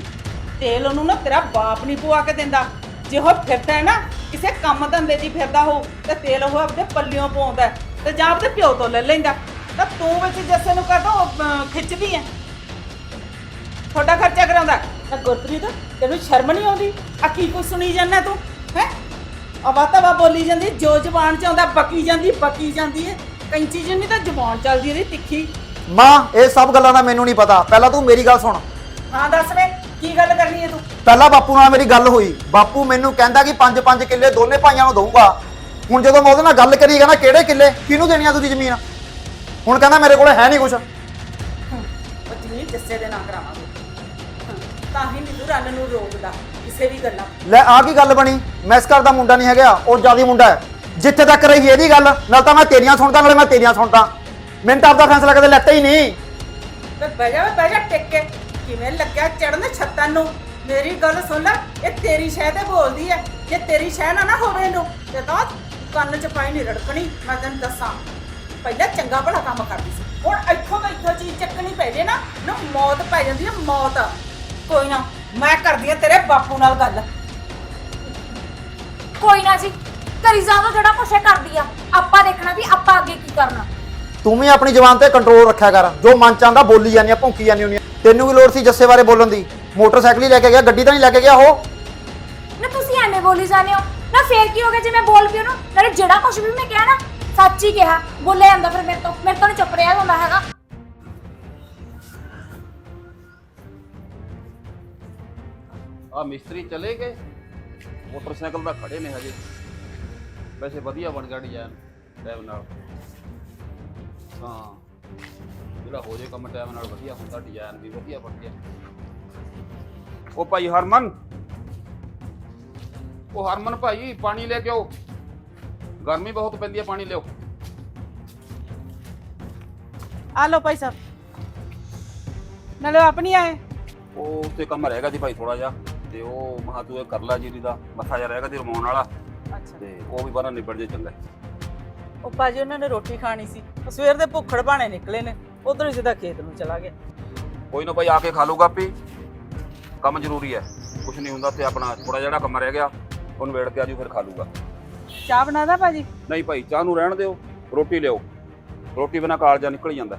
ਤੇਲ ਉਹਨੂੰ ਨਾ ਤੇਰਾ ਬਾਪ ਨਹੀਂ ਪਵਾ ਕੇ ਦਿੰਦਾ। ਜੇ ਉਹ ਫਿਰਦਾ ਹੈ ਨਾ ਕਿਸੇ ਕੰਮ ਧੰਦੇ 'ਚ ਹੀ ਫਿਰਦਾ ਹੋ ਤੇ ਤੇਲ ਉਹ ਆਪਦੇ ਪੱਲਿਓਂ ਪਾਉਂਦਾ ਹੈ ਤੇ ਜਾਂ ਆਪਦੇ ਪਿਓ ਤੋਂ ਲੈ ਲੈਂਦਾ। ਤਾਂ ਤੂੰ ਵਿੱਚ ਜੱਸੇ ਨੂੰ ਕਹਦਾ ਉਹ ਖਿੱਚਦੀ ਐ। ਤੁਹਾਡਾ ਖਰਚਾ ਕਰਾਉਂਦਾ। ਤਾਂ ਗੁਰਪ੍ਰੀਤ ਤੈਨੂੰ ਸ਼ਰਮ ਨਹੀਂ ਆਉਂਦੀ? ਆ ਕੀ ਕੁਛ ਸੁਣੀ ਜਾਂਦਾ ਤੂੰ? ਹੈ? ਅਵਾਤਵਾ ਬੋਲੀ ਜਾਂਦੀ ਜੋ ਜ਼ਬਾਨ ਚ ਆਉਂਦਾ ਬਕੀ ਜਾਂਦੀ ਬਕੀ ਜਾਂਦੀ ਹੈ ਕੈਂਚੀ ਜਿੰਨੀ ਤਾਂ ਜ਼ਬਾਨ ਚੱਲਦੀ ਇਹਦੀ ਤਿੱਖੀ। ਮਾਂ ਇਹ ਸਭ ਗੱਲਾਂ ਦਾ ਮੈਨੂੰ ਨਹੀਂ ਪਤਾ। ਪਹਿਲਾਂ ਤੂੰ ਮੇਰੀ ਗੱਲ ਸੁਣ। ਹਾਂ ਦੱਸ ਵੇ ਕੀ ਗੱਲ ਕਰਨੀ ਹੈ ਤੂੰ? ਪਹਿਲਾਂ ਬਾਪੂ ਨਾਲ ਮੇਰੀ ਗੱਲ ਹੋਈ। ਬਾਪੂ ਮੈਨੂੰ ਕਹਿੰਦਾ ਕਿ 5-5 ਕਿੱਲੇ ਦੋਨੇ ਭਾਈਆਂ ਨੂੰ ਦਊਂਗਾ। ਹੁਣ ਜਦੋਂ ਮੈਂ ਉਹਦੇ ਨਾਲ ਗੱਲ ਕਰੀ ਕਹਿੰਦਾ ਕਿਹੜੇ ਕਿੱਲੇ? ਕਿਹਨੂੰ ਦੇਣੀ ਆ ਤੁਸੀਂ ਜ਼ਮੀਨ? ਹੁਣ ਕਹਿੰਦਾ ਮੇਰੇ ਕੋਲ ਹੈ ਨਹੀਂ ਕੁਝ ਉਹ ਜ਼ਮੀਨ ਜੱਸੇ ਦੇ ਨਾਂ ਕਰਾਵਾਂਗੇ। ਹਾਂ, ਤਾਂ ਹੀ ਨੀ ਤੂੰ ਰੰਨ ਨੂੰ ਰੋਕਦਾ ਕਿਸੇ ਵੀ ਗੱਲਾਂ। ਲੈ ਆ ਕੀ ਗੱਲ ਬਣੀ? ਮੈਂ ਇਸ ਘਰ ਦਾ ਮੁੰਡਾ ਨਹੀਂ ਹੈਗਾ ਉਹ ਜਿਆਦੀ ਮੁੰਡਾ ਹੈ। ਜਿੱਥੇ ਤੱਕ ਰਹੀ ਇਹਦੀ ਗੱਲ ਨਾਲ ਤਾਂ ਮੈਂ ਤੇਰੀਆਂ ਸੁਣਦਾ ਨਾਲੇ ਮੈਂ ਤੇਰੀਆਂ ਸੁਣਦਾ। ਮੈਨੂੰ ਤਾਂ ਆਪਦਾ ਫੈਸਲਾ ਕਦੇ ਲੈਤਾ ਹੀ ਨਹੀਂ। ਤੇ ਬਹਿ ਜਾ ਵੇ ਬਹਿ ਜਾ ਟਿਕ। ਕੇ ਕਿਵੇਂ ਲੱਗਿਆ ਚੜਨ ਛੱਤਾਂ ਨੂੰ? ਮੇਰੀ ਗੱਲ ਸੁਣ ਲੈ ਇਹ ਤੇਰੀ ਸ਼ਹਿ ਤੇ ਬੋਲਦੀ ਐ। ਜੇ ਤੇਰੀ ਸ਼ਹਿ ਨਾ ਨਾ ਹੋਵੇ ਇਹਨੂੰ ਤੇ ਤਾਂ ਕੰਨ ਚ ਪਾਈ ਨਹੀਂ ਰੜਕਣੀ ਮੈਂ ਤੈਨੂੰ ਦੱਸਾਂ। ਪਹਿਲਾਂ ਚੰਗਾ ਭਲਾ ਕੰਮ ਕਰਦੀ ਸੀ। ਹੁਣ ਇੱਥੋਂ ਤਾਂ ਇੱਥੋਂ ਚੀਜ਼ ਚੱਕਣੀ ਪੈ ਜੇ ਨਾ ਨਾ ਮੌਤ ਪੈ ਜਾਂਦੀ ਹੈ ਮੌਤ। ਕੋਈ ਨਾ ਮੈਂ ਕਰਦੀ ਆ ਤੇਰੇ ਬਾਪੂ ਨਾਲ ਗੱਲ। ਕੋਈ ਨਾ ਜੀ ਕਰੀ ਜਾਓ ਜਿਹੜਾ ਕੁਛ ਇਹ ਕਰਦੀ ਆ ਆਪਾਂ ਦੇਖਣਾ ਵੀ ਆਪਾਂ ਅੱਗੇ ਕੀ ਕਰਨਾ। ਤੂੰ ਵੀ ਆਪਣੀ ਜ਼ੁਬਾਨ ਤੇ ਕੰਟਰੋਲ ਰੱਖਿਆ ਕਰ। ਜੋ ਮਨ ਚ ਬੋਲੀ ਜਾਂਦੀ ਆ ਭੌਂਕੀ ਜਾਂਦੀ ਹੁੰਦੀ ਆ। ਤੈਨੂੰ ਵੀ ਲੋੜ ਸੀ ਜੱਸੇ ਬਾਰੇ ਬੋਲਣ ਦੀ? ਮੋਟਰਸਾਈਕਲ ਹੀ ਲੈ ਕੇ ਗਿਆ ਗੱਡੀ ਤਾਂ ਨਹੀਂ ਲੈ ਕੇ ਗਿਆ ਉਹ? ਨਾ ਤੁਸੀਂ ਐਵੇਂ ਬੋਲੀ ਜਾਂਦੇ ਹੋ। ਨਾ ਫੇਰ ਕੀ ਹੋ ਗਿਆ ਜੇ ਮੈਂ ਬੋਲ ਪਈ ਉਹਨੂੰ ਨਾਲੇ ਜਿਹੜਾ ਕੁਛ ਵੀ ਮੈਂ ਕਿਹਾ ਨਾ ਸੱਚ ਹੀ ਕਿਹਾ, ਬੋਲਿਆ ਜਾਂਦਾ ਫਿਰ ਮੇਰੇ ਤੋਂ। ਮੇਰੇ ਤੋਂ ਨਹੀਂ ਚੁੱਪ ਰਿਹਾ ਹੁੰਦਾ ਹੈਗਾ। ਆ ਮਿਸਤਰੀ ਚਲੇ ਗਏ? ਮੋਟਰਸਾਈਕਲ ਤਾਂ ਖੜੇ ਨੇ ਹਜੇ। ਵੈਸੇ ਵਧੀਆ ਬਣ ਗਿਆ ਡਿਜ਼ਾਈਨ ਟਾਈਮ ਨਾਲ। ਹਾਂ। ਜਿਹੜਾ ਹੋ ਜੇ ਕੰਮ ਟਾਈਮ ਨਾਲ ਵਧੀਆ ਹੁੰਦਾ ਡਿਜ਼ਾਈਨ ਵੀ ਵਧੀਆ ਬਣ ਗਿਆ। ਉਹ ਭਾਈ ਹਰਮਨ? ਉਹ ਹਰਮਨ ਭਾਈ, ਪਾਣੀ ਲੈ ਕੇ ਆਓ। ਗਰਮੀ ਬਹੁਤ ਪੈਂਦੀ ਹੈ ਪਾਣੀ ਲਿਓ ਆ ਲਓ ਭਾਈ ਸਾਹਿਬ। ਨਾਲੇ ਆਪਣੀ ਆਏ? ਉਹ ਉੱਤੇ ਕੰਮ ਰਹਿ ਗਿਆ ਸੀ ਭਾਈ ਥੋੜਾ ਜਿਹਾ ਤੇ ਉਹ ਮਹਾ ਤੂੰ ਇਹ ਕਰ ਲੈ ਜੀਰੀ ਦਾ ਮੱਥਾ ਜਿਹਾ ਰਹਿ ਗਿਆ ਤੇ ਰਮਾਉਣ ਵਾਲਾ। ਅੱਛਾ। ਤੇ ਉਹ ਵੀ ਬਾਹਰ ਨਿਬੜ ਜੇ ਚੰਗਾ। ਉਹ ਭਾਜੀ ਉਹਨਾਂ ਨੇ ਰੋਟੀ ਖਾਣੀ ਸੀ। ਉਹ ਸਵੇਰ ਦੇ ਭੁੱਖੜ ਬਾਣੇ ਨਿਕਲੇ ਨੇ ਉਧਰ ਹੀ ਸਿੱਧਾ ਖੇਤ ਨੂੰ ਚਲਾ ਗਿਆ। ਕੋਈ ਨਾ ਭਾਈ ਆ ਕੇ ਖਾ ਲੂਗਾ ਆਪੀ ਕੰਮ ਜ਼ਰੂਰੀ ਹੈ। ਕੁਝ ਨਹੀਂ ਹੁੰਦਾ ਤੇ ਆਪਣਾ ਥੋੜਾ ਜਿਹੜਾ ਕੰਮ ਰਹਿ ਗਿਆ। ਉਹਨੂੰ ਵੇੜ ਕੇ ਆਜੂ ਫਿਰ ਖਾ ਲੂਗਾ ਚਾਹ ਬਣਾਦਾ ਭਾਜੀ? ਨਹੀਂ ਭਾਈ ਚਾਹ ਨੂੰ ਰਹਿਣ ਦਿਓ ਰੋਟੀ ਲਿਓ ਰੋਟੀ ਬਿਨਾ ਕਾਲਜਾ ਨਿਕਲ ਜਾਂਦਾ।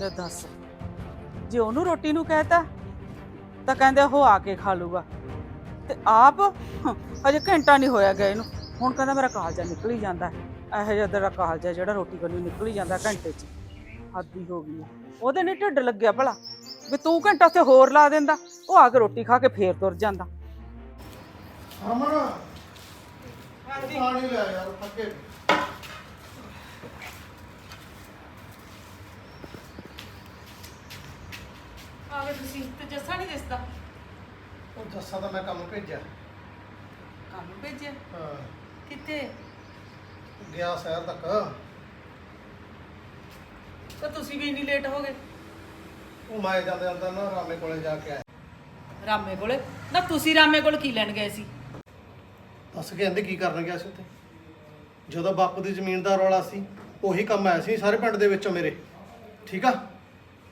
ਲੈ ਦੱਸ ਜੇ ਉਹਨੂੰ ਰੋਟੀ ਨੂੰ ਕਹਿਤਾ ਤਾਂ ਕਹਿੰਦੇ ਉਹ ਆ ਕੇ ਖਾ ਲੂਗਾ। ਤੇ ਆਪ ਹਜੇ ਘੰਟਾ ਨਹੀਂ ਹੋਇਆ ਗਿਆ ਇਹਨੂੰ। ਹੁਣ ਕਹਿੰਦਾ ਮੇਰਾ ਕਾਲਜਾ ਨਿਕਲ ਹੀ ਜਾਂਦਾ। ਇਹੋ ਜਿਹਾ ਤੇਰਾ ਕਾਲਜਾ ਜਿਹੜਾ ਰੋਟੀ ਕਰਨੀ ਨਿਕਲ ਹੀ ਜਾਂਦਾ ਘੰਟੇ 'ਚ। ਹੱਦੀ ਹੋ ਗਈ। ਉਹਦੇ ਨਹੀਂ ਢਿੱਡ ਲੱਗਿਆ ਭਲਾ ਵੀ ਤੂੰ ਘੰਟਾ ਉੱਥੇ ਹੋਰ ਲਾ ਦਿੰਦਾ। ਉਹ ਆ ਕੇ ਰੋਟੀ ਖਾ ਕੇ ਫੇਰ ਤੁਰ ਜਾਂਦਾ। ਅਮਨ ਪਾਣੀ ਲੈ ਯਾਰ ਥੱਕੇ ਆ ਗਏ ਤੁਸੀਂ ਤੇ ਜੱਸਾ ਨਹੀਂ ਦਿਸਦਾ? ਉਹ ਜੱਸਾ ਦਾ ਮੈਂ ਕੰਮ ਭੇਜਿਆ। ਕੰਮ ਭੇਜਿਆ? ਹਾਂ। ਕਿੱਥੇ? ਗਿਆ ਸ਼ਹਿਰ ਤੱਕ। ਤਾਂ ਤੁਸੀਂ ਵੀ ਇੰਨੀ ਲੇਟ ਹੋ ਗਏ। ਉਹ ਮੈਂ ਜਾਂਦੇ ਅੰਦਰ ਨਾ ਰਾਮੇ ਕੋਲੇ ਜਾ ਕੇ ਆਇਆ। ਰਾਮੇ ਕੋਲੇ। ਨਾ ਤੁਸੀਂ ਰਾਮੇ ਕੋਲ ਕੀ ਲੈਣ ਗਏ ਸੀ? ਦੱਸ ਕੇ ਕਹਿੰਦੇ ਕੀ ਕਰਨ ਗਿਆ ਸੀ ਉੱਥੇ? ਜਦੋਂ ਬਾਪੂ ਦੀ ਜ਼ਮੀਨ ਦਾ ਰੌਲਾ ਸੀ ਉਹੀ ਕੰਮ ਆਇਆ ਸੀ ਸਾਰੇ ਪਿੰਡ ਦੇ ਵਿੱਚੋਂ ਮੇਰੇ। ਠੀਕ ਆ?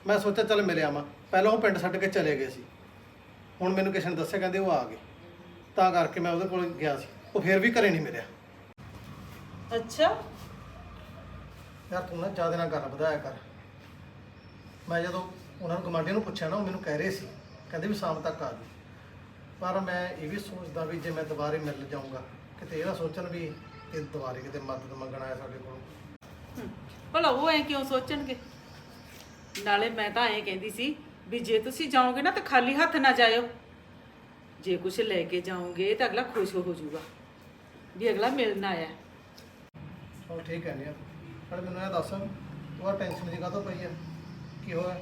ਮੈਂ ਸੋਚਿਆ ਚੱਲ ਮਿਲ ਆਵਾਂ। ਪਹਿਲਾਂ ਉਹ ਪਿੰਡ ਛੱਡ ਕੇ ਚਲੇ ਗਏ ਸੀ। ਹੁਣ ਮੈਨੂੰ ਕਿਸੇ ਨੇ ਦੱਸਿਆ ਕਹਿੰਦੇ ਉਹ ਆ ਗਏ। ਤਾਂ ਕਰਕੇ ਮੈਂ ਉਹਦੇ ਕੋਲ ਗਿਆ ਸੀ। ਉਹ ਫਿਰ ਵੀ ਘਰੇ ਨਹੀਂ ਮਿਲਿਆ। ਅੱਛਾ। ਯਾਰ ਤੂੰ ਨਾ ਜ਼ਿਆਦਾ ਨਾ ਗੱਲ ਵਧਾਇਆ ਕਰ। ਮੈਂ ਜਦੋਂ ਉਹਨਾਂ ਨੂੰ ਗਮਾਂਡੀਆਂ ਨੂੰ ਪੁੱਛਿਆ ਨਾ ਉਹ ਮੈਨੂੰ ਕਹਿ ਰਹੇ ਸੀ। ਕਹਿੰਦੇ ਵੀ ਸ਼ਾਮ ਤੱਕ ਆ ਜੀ ਪਰ ਮੈਂ ਇਹ ਵੀ ਸੋਚਦਾ ਵੀ ਜੇ ਮੈਂ ਦੁਬਾਰੇ ਮਿਲ ਜਾਊਂਗਾ ਕਿਤੇ ਇਹ ਨਾ ਸੋਚਣ ਵੀ ਇਹ ਦੁਬਾਰੇ ਕਿਤੇ ਮਦਦ ਮੰਗਣ ਆਇਆ ਸਾਡੇ ਕੋਲ। ਭਲਾ ਉਹ ਐ ਕਿਉਂ ਸੋਚਣਗੇ? ਨਾਲੇ ਮੈਂ ਤਾਂ ਐਂ ਕਹਿੰਦੀ ਸੀ ਵੀ ਜੇ ਤੁਸੀਂ ਜਾਓਗੇ ਨਾ ਤਾਂ ਖਾਲੀ ਹੱਥ ਨਾ ਜਾਇਓ। ਜੇ ਕੁਝ ਲੈ ਕੇ ਜਾਓਗੇ ਤਾਂ ਅਗਲਾ ਖੁਸ਼ ਹੋ ਜਾਊਗਾ ਵੀ ਅਗਲਾ ਮਿਲਣ ਆਇਆ। ਚਲੋ ਠੀਕ ਹੈ ਨਹੀਂ ਪਰ ਮੈਨੂੰ ਇਹ ਦੱਸ ਉਹ ਟੈਨਸ਼ਨ ਦੀ ਕਾਹਤੋਂ ਪਈ ਆ? ਕੀ ਹੋਇਆ?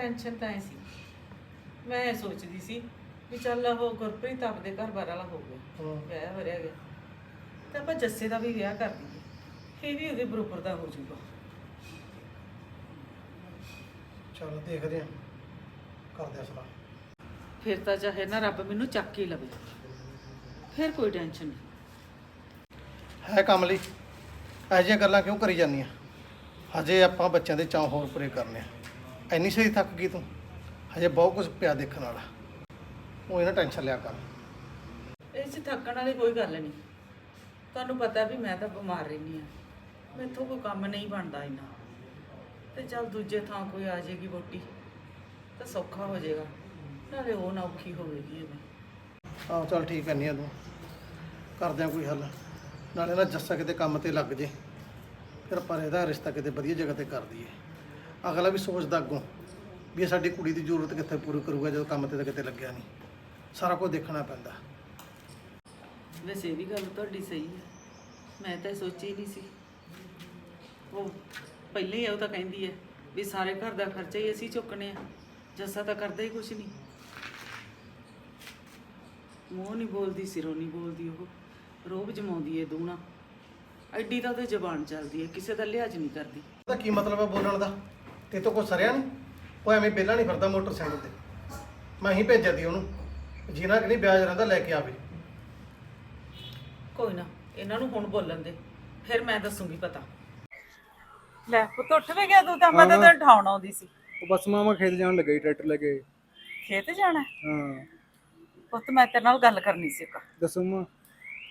ਟੈਨਸ਼ਨ ਤਾਂ ਐ ਸੀ। ਮੈਂ ਇਹ ਸੋਚਦੀ ਸੀ ਵੀ ਚੱਲ ਉਹ ਗੁਰਪ੍ਰੀਤ ਆਪਦੇ ਘਰ ਬਾਰ ਵਾਲਾ ਹੋ ਗਿਆ ਹੂੰ। ਵਿਆਹ ਵਰਿਆ ਗਿਆ। ਤੇ ਆਪਾਂ ਜੱਸੇ ਦਾ ਵੀ ਵਿਆਹ ਕਰ ਦਈਏ ਇਹ ਵੀ ਉਹਦੇ ਬਰੋਬਰ ਦਾ ਹੋ ਜਾਊਗਾ। ਚਲ ਦੇਖਦੇ ਆ ਕਰਦੇ ਆ ਸਲਾਹ। ਫਿਰ ਤਾਂ ਚਾਹੇ ਨਾ ਰੱਬ ਮੈਨੂੰ ਚੱਕ ਹੀ ਲਵੇ ਫਿਰ ਕੋਈ ਟੈਨਸ਼ਨ ਨਹੀਂ। ਹੈ ਕਮਲੀ ਇਹੋ ਜਿਹੀਆਂ ਗੱਲਾਂ ਕਿਉਂ ਕਰੀ ਜਾਂਦੀਆਂ ਹਜੇ ਆਪਾਂ ਬੱਚਿਆਂ ਦੇ ਚਾਅ ਹੋਰ ਪੂਰੇ ਕਰਨੇ ਆ। ਇੰਨੀ ਸਹੀ ਥੱਕ ਗਈ ਤੂੰ? ਹਜੇ ਬਹੁਤ ਕੁਝ ਪਿਆ ਦੇਖਣ ਵਾਲਾ। ਉਹ ਇਹਨਾਂ ਟੈਨਸ਼ਨ ਲਿਆ ਕਰ। 'ਚ ਥੱਕਣ ਵਾਲੀ ਕੋਈ ਗੱਲ ਨਹੀਂ। ਤੁਹਾਨੂੰ ਪਤਾ ਵੀ ਮੈਂ ਤਾਂ ਬਿਮਾਰ ਰਹਿੰਦੀ ਆ ਮੈਥੋਂ ਕੋਈ ਕੰਮ ਨਹੀਂ ਬਣਦਾ ਇੰਨਾ। ਤੇ ਚੱਲ ਦੂਜੇ ਥਾਂ ਕੋਈ ਆ ਜਾਏਗੀ ਵੋਟੀ ਤਾਂ ਸੌਖਾ ਹੋ ਜਾਏਗਾ। ਨਾਲੇ ਉਹ ਨਾ ਔਖੀ ਹੋਵੇਗੀ ਐਵੇਂ ਆਹ ਚੱਲ ਠੀਕ ਕਰਨੀ ਆ ਤੂੰ। ਕਰਦੇ ਆ ਕੋਈ ਹੱਲ। ਨਾਲੇ ਨਾ ਜੱਸਾ ਕਿਤੇ ਕੰਮ ਤੇ ਲੱਗ ਜੇ। ਫਿਰ ਪਰ ਇਹਦਾ ਰਿਸ਼ਤਾ ਕਿਤੇ ਵਧੀਆ ਜਗ੍ਹਾ ਤੇ ਕਰ ਦਈਏ। ਅਗਲਾ ਵੀ ਸੋਚਦਾ ਅੱਗੋਂ ਵੀ ਇਹ ਸਾਡੀ ਕੁੜੀ ਦੀ ਜ਼ਰੂਰਤ ਕਿੱਥੇ ਪੂਰੀ ਕਰੂਗਾ ਜਦੋਂ ਕੰਮ ਤੇ ਤਾਂ ਕਿਤੇ ਲੱਗਿਆ ਨਹੀਂ। ਸਾਰਾ ਕੁਝ ਦੇਖਣਾ ਪੈਂਦਾ। ਵੈਸੇ ਇਹ ਵੀ ਗੱਲ ਤੁਹਾਡੀ ਸਹੀ ਹੈ। ਮੈਂ ਤਾਂ ਇਹ ਸੋਚੀ ਨਹੀਂ ਸੀ। ਉਹ ਪਹਿਲੇ ਹੀ ਉਹ ਤਾਂ ਕਹਿੰਦੀ ਹੈ ਵੀ ਸਾਰੇ ਘਰ ਦਾ ਖਰਚਾ ਹੀ ਅਸੀਂ ਚੁੱਕਣੇ ਆ। ਜੱਸਾ ਤਾਂ ਕਰਦਾ ਹੀ ਕੁਛ ਨਹੀਂ। ਮੂੰਹ ਨਹੀਂ ਬੋਲਦੀ ਸਿਰੋਂ ਨਹੀਂ ਬੋਲਦੀ ਉਹ। ਰੋਬ ਜਮਾਉਂਦੀ ਏ ਦੂਣਾ। ਐਡੀ ਤਾਂ ਉਹਦੇ ਜ਼ਬਾਨ ਚੱਲਦੀ ਹੈ ਕਿਸੇ ਦਾ ਲਿਹਾਜ਼ ਨਹੀਂ ਕਰਦੀ। ਉਹਦਾ ਕੀ ਮਤਲਬ ਹੈ ਬੋਲਣ ਦਾ? ਤੇ ਤੋਂ ਕੋਈ ਸਰਿਆ ਨਹੀਂ ਉਹ ਐਵੇਂ ਬੇਲਾ ਨਹੀਂ ਫਿਰਦਾ ਮੋਟਰਸਾਈਕਲ ਤੇ। ਮੈਂ ਹੀ ਭੇਜਿਆ ਦੀ ਉਹਨੂੰ। ਜਿਨਾ ਕਿ ਨਹੀਂ ਵਿਆਜ ਰਹਿੰਦਾ ਲੈ ਕੇ ਆਵੇ। ਕੋਈ ਨਾ ਇਹਨਾਂ ਨੂੰ ਹੁਣ ਬੋਲਣ ਦੇ। ਫਿਰ ਮੈਂ ਦੱਸੂਗੀ ਪਤਾ। ਲੈ ਪੁੱਤ ਉੱਠ ਵੀ ਗਿਆ ਤੂੰ ਤਾਂ। ਮੈਂ ਤਾਂ ਤੈਨੂੰ ਉਠਾਉਣ ਆਉਂਦੀ ਸੀ। ਉਹ ਬਸ ਮਾਮਾ ਖੇਤ ਜਾਣ ਲੱਗਾ ਟਰੈਕਟਰ ਲੈ ਕੇ। ਖੇਤ ਜਾਣਾ? ਹੈ? ਹਾਂ ਪੁੱਤ ਮੈਂ ਤੇਰੇ ਨਾਲ ਗੱਲ ਕਰਨੀ ਸੀ ਇੱਕ। ਦੱਸੋ ਮਾਂ।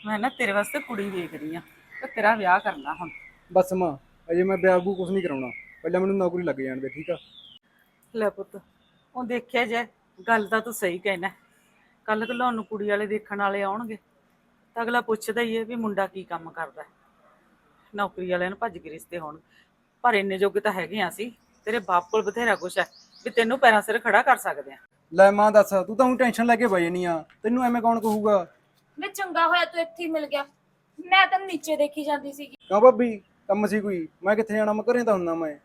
ਮੈਂ ਨਾ ਤੇਰੇ ਵਾਸਤੇ ਕੁੜੀ ਵੇਖ ਰਹੀ ਆ ਤੇ ਤੇਰਾ ਵਿਆਹ ਕਰਨਾ ਹੁਣ। ਬਸ ਮਾਂ ਅਜੇ ਮੈਂ ਵਿਆਹ ਕੁਝ ਨਹੀਂ ਕਰਾਉਣਾ। ਪਹਿਲਾਂ ਮੈਨੂੰ ਨੌਕਰੀ ਲੱਗ ਜਾਣ ਦੇ ਠੀਕ ਆ? ਲੈ ਪੁੱਤ ਉਹ ਦੇਖਿਆ ਜੇ ਗੱਲ ਤਾਂ ਤੂੰ ਸਹੀ ਕਹਿਣਾ ਕੱਲ ਕਲੋਂ ਨੂੰ ਕੁੜੀ ਵਾਲੇ ਦੇਖਣ ਵਾਲੇ ਆਉਣਗੇ ਤਾਂ ਅਗਲਾ ਪੁੱਛਦਾ ਹੀ ਹੈ ਵੀ ਮੁੰਡਾ ਕੀ ਕੰਮ ਕਰਦਾ ਹੈ। ਨੌਕਰੀ ਵਾਲਿਆਂ ਨੂੰ ਭੱਜ ਕੇ ਰਿਸ਼ਤੇ ਹੋਣ ਪਰ ਇੰਨੇ ਜੋਗੇ ਤਾਂ ਹੈਗੇ ਆ ਅਸੀਂ ਤੇਰੇ ਬਾਪ ਕੋਲ ਬਥੇਰਾ ਕੁਛ ਹੈ ਵੀ ਤੈਨੂੰ ਪੈਰਾਂ ਸਿਰ ਖੜਾ ਕਰ ਸਕਦੇ ਆ ਲੈ ਮਾਂ ਦੱਸ ਤੂੰ ਤਾਂ ਹੁਣ ਟੈਨਸ਼ਨ ਲੈ ਕੇ ਬਹਿ ਜਾਨੀ ਆ ਤੈਨੂੰ ਐਵੇਂ ਕੌਣ ਕਹੂਗਾ? ਵੇ ਚੰਗਾ ਹੋਇਆ ਤੂੰ ਇੱਥੇ ਹੀ ਮਿਲ ਗਿਆ। ਮੈਂ ਤੈਨੂੰ ਨੀਚੇ ਦੇਖੀ ਜਾਂਦੀ ਸੀਗੀ। ਕਿਉਂ ਭਾਬੀ ਕੰਮ ਸੀ ਕੋਈ? ਮੈਂ ਕਿੱਥੇ ਜਾਣਾ? ਮੈਂ ਘਰੇ ਤਾਂ ਹੁੰਨਾ ਮੈਂ।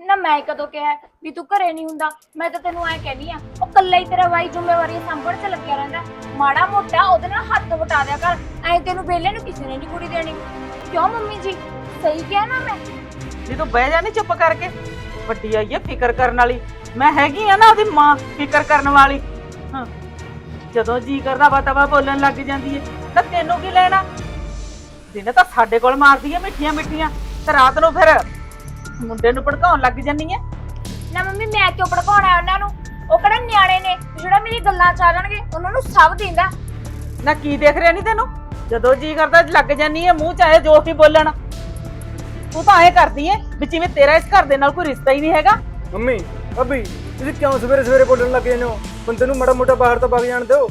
ਨਾ ਮੈਂ ਕਦੋਂ ਕਿਹਾ ਵੀ ਤੂੰ ਘਰੇ ਨਹੀਂ ਹੁੰਦਾ, ਮੈਂ ਤਾਂ ਤੈਨੂੰ ਐ ਕਹਿਨੀ ਆ, ਉਹ ਕੱਲਾ ਹੀ ਤੇਰਾ ਵਾਈ ਜ਼ਿੰਮੇਵਾਰੀ ਸੰਭਣ ਚ ਲੱਗਿਆ ਰਹਿੰਦਾ। ਮਾੜਾ ਮੋਟਾ ਉਹਦੇ ਨਾਲ ਹੱਥ ਵਟਾ ਦਿਆ ਕਰ, ਐ ਤੈਨੂੰ ਵੇਲੇ ਨੂੰ ਕਿਸੇ ਨੇ ਨਹੀਂ ਕੁੜੀ ਦੇਣੀ। ਕਿਉਂ ਮੰਮੀ ਜੀ? ਸਹੀ ਕਿਹਾ ਨਾ ਮੈਂ। ਨਹੀਂ ਤੂੰ ਬਹਿ ਜਾ ਨੀ ਚੁੱਪ ਕਰਕੇ, ਵੱਡੀ ਆਈ ਹੈ ਫਿਕਰ ਕਰਨ ਵਾਲੀ। ਮੈਂ ਹੈਗੀ ਆ ਨਾ ਉਹਦੀ ਮਾਂ ਫਿਕਰ ਕਰਨ ਵਾਲੀ। ਹਾਂ। ਜਦੋਂ ਜੀ ਕਰਦਾ ਬਤਵਾ ਬੋਲਣ ਲੱਗ ਜਾਂਦੀ ਹੈ ਤਾਂ ਤੈਨੂੰ ਕੀ ਲੈਣਾ? ਦਿਨੇ ਤਾਂ ਸਾਡੇ ਕੋਲ ਮਾਰਦੀ ਹੈ ਮਿੱਠੀਆਂ ਮਿੱਠੀਆਂ, ਤੇ ਰਾਤ ਨੂੰ ਫਿਰ ਮੁੰਡੇ ਨੂੰ ਭੜਕਾਉਣ ਲੱਗ ਜਾਂਦੀ ਹੈ ਨਾ ਮੰਮੀ ਮੈਂ ਕਿਉਂ ਭੜਕਾਉਣਾ ਉਹਨਾਂ ਨੂੰ? ਉਹ ਕਿਹੜਾ ਨਿਆਣੇ ਨੇ ਵੀ ਜਿਹੜਾ ਮੇਰੀ ਗੱਲਾਂ ਚ ਆ ਜਾਣਗੇ ਉਹਨਾਂ ਨੂੰ ਸਭ ਦਿੰਦਾ। ਨਾ ਕੀ ਦੇਖ ਰਿਹਾ ਨਹੀਂ ਤੈਨੂੰ? ਜਦੋਂ ਜੀ ਕਰਦਾ ਲੱਗ ਜਾਨੀ ਹੈ ਮੂੰਹ ਚਾਹੇ ਜੋ ਹੀ ਬੋਲਣ। ਤੂੰ ਤਾਂ ਐ ਕਰਦੀ ਐ ਵੀ ਜਿਵੇਂ ਤੇਰਾ ਇਸ ਘਰ ਦੇ ਨਾਲ ਕੋਈ ਰਿਸ਼ਤਾ ਹੀ ਨਹੀਂ ਹੈਗਾ। ਮੰਮੀ ਅਭੀ ਤੁਸੀਂ ਕਿਉਂ ਸਵੇਰੇ ਸਵੇਰੇ ਬੋਲਣ ਲੱਗ ਜਾਂਦੇ ਹੋ? ਬੰਦੇ ਨੂੰ ਮਾੜਾ ਮੋਟਾ ਬਾਹਰ ਤਾਂ ਵਗ ਜਾਣ ਦਿਓ।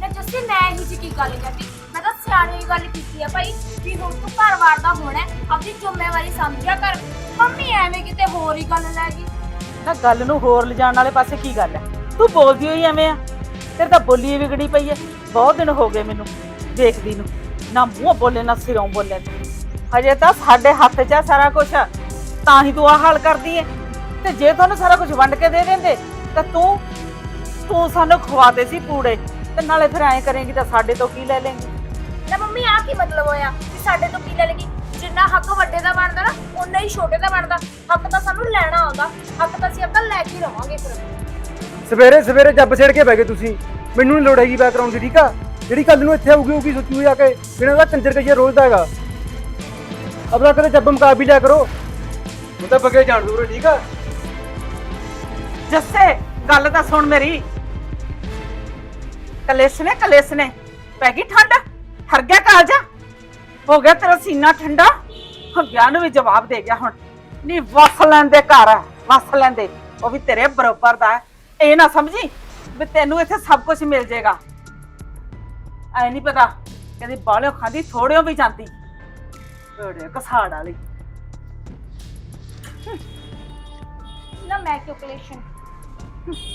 ਨਾ ਜੱਸੀ ਮੈਂ ਹੀ ਜੀ ਕੀ ਗੱਲ ਕਰਦੀ ਮੈਂ ਤਾਂ ਸਿਆਣੀ ਗੱਲ ਕੀਤੀ ਆ ਭਾਈ। ਵੀ ਹੁਣ ਤੂੰ ਘਰ-ਵਾਰ ਦਾ ਹੋਣਾ ਹੈ, ਆਪਣੀ ਜ਼ਿੰਮੇਵਾਰੀ ਸਮਝਿਆ ਕਰ। ਮੰਮੀ ਐਵੇਂ ਕਿਤੇ ਹੋਰ ਹੀ ਗੱਲ ਲੈ ਗਈ। ਨਾ ਗੱਲ ਨੂੰ ਹੋਰ ਲਿਜਾਣ ਵਾਲੇ ਪਾਸੇ ਕੀ ਗੱਲ ਹੈ? ਤੂੰ ਬੋਲਦੀ ਹੋਈ ਐਵੇਂ ਆ। ਤੇਰੇ ਤਾਂ ਬੋਲੀ ਹੀ ਵਿਗੜੀ ਪਈ ਐ ਬਹੁਤ ਦਿਨ ਹੋ ਗਏ ਮੈਨੂੰ ਦੇਖਦੀ ਨੂੰ। ਨਾ ਮੂੰਹ ਬੋਲੇ ਨਾ ਸਿਰੋਂ ਬੋਲੇ। ਹਜੇ ਤਾਂ ਸਾਡੇ ਹੱਥ 'ਚ ਆ ਸਾਰਾ ਕੁਝ ਤਾਂ ਹੀ ਤੂੰ ਆਹ ਹਾਲ ਕਰਦੀ ਐ ਤੇ ਜੇ ਤੁਹਾਨੂੰ ਸਾਰਾ ਕੁਝ ਵੰਡ ਕੇ ਦੇ ਦਿੰਦੇ ਤਾਂ ਤੂੰ ਤੂੰ ਸਾਨੂੰ ਖਵਾਦੇ ਸੀ ਪੂੜੇ। ਤੇ ਨਾਲੇ ਫਿਰ ਐਂ ਕਰੇਂਗੀ ਤਾਂ ਸਾਡੇ ਤੋਂ ਕੀ ਲੈ ਲੇਂਗੀ? ਨਾ ਮੰਮੀ ਆ ਕੀ ਮਤਲਬ ਹੋਇਆ? ਕਿ ਸਾਡੇ ਤੋਂ ਕੀ ਲੈ ਲੇਗੀ? ਜਿੰਨਾ ਹੱਕ ਵੱਡੇ ਦਾ ਬਣਦਾ ਨਾ ਉਨਾ ਹੀ ਛੋਟੇ ਦਾ ਬਣਦਾ। ਹੱਕ ਤਾਂ ਸਾਨੂੰ ਲੈਣਾ ਆਉਂਦਾ। ਹੱਕ ਤਾਂ ਅਸੀਂ ਆਪਾਂ ਲੈ ਕੇ ਹੀ ਰਵਾਂਗੇ ਫਿਰ। ਸਵੇਰੇ ਸਵੇਰੇ ਜੱਬ ਛੇੜ ਕੇ ਬਹਿ ਗਏ ਤੁਸੀਂ। ਮੈਨੂੰ ਨਹੀਂ ਲੋੜ ਹੈਗੀ ਬੈਕਗ੍ਰਾਉਂਡ ਦੀ ਠੀਕ ਆ? ਜਿਹੜੀ ਕੱਲ ਨੂੰ ਇੱਥੇ ਆਊਗੀ ਉਹ ਕੀ ਸੋਚੂਗੀ ਆ ਕੇ। ਬਿਨਾਂ ਦਾ ਕੰਜਰ ਕਜਿਆ ਰੋਜ਼ ਦਾ ਹੈਗਾ। ਅਬਲਾ ਕਦੇ ਜੱਬ ਮੁਕਾ ਵੀ ਲਿਆ ਕਰੋ। ਮੈਂ ਤਾਂ ਬਗੇ ਜਾਣ ਦੂਰੇ ਠੀਕ ਆ? ਜੱਸੇ ਗੱਲ ਤਾਂ ਸੁਣ ਮੇਰੀ। ਕਲੇਸ਼ ਨੇ ਕਲੇਸ਼ ਨੇ। ਪੈ ਗਈ ਠੰਡ? ਹਰ ਗਿਆ ਕਾਲਜਾ? ਹੋ ਗਿਆ ਤੇਰਾ ਸੀਨਾ ਠੰਡਾ? ਹੁਣ ਨੂੰ ਵੀ ਜਵਾਬ ਦੇ ਗਿਆ ਹੁਣ। ਨਹੀਂ ਵਸ ਲੈਂਦੇ ਘਰ, ਵਸ ਲੈਂਦੇ। ਉਹ ਵੀ ਤੇਰੇ ਬਰੋਬਰ ਦਾ ਹੈ। ਇਹ ਨਾ ਸਮਝੀ ਵੀ ਤੈਨੂੰ ਇੱਥੇ ਸਭ ਕੁਝ ਮਿਲ ਜਾਏਗਾ ਐ ਨਹੀਂ ਪਤਾ ਕਹਿੰਦੀ ਬਾਲਿਓ ਖਾਂਦੀ, ਥੋੜਿਓ ਵੀ ਜਾਂਦੀ। ਓੜੇ ਕਸਾੜ ਵਾਲੀ। ਨਾ ਮੈਂ ਕਿਉਂ ਕਲੇਸ਼ਨ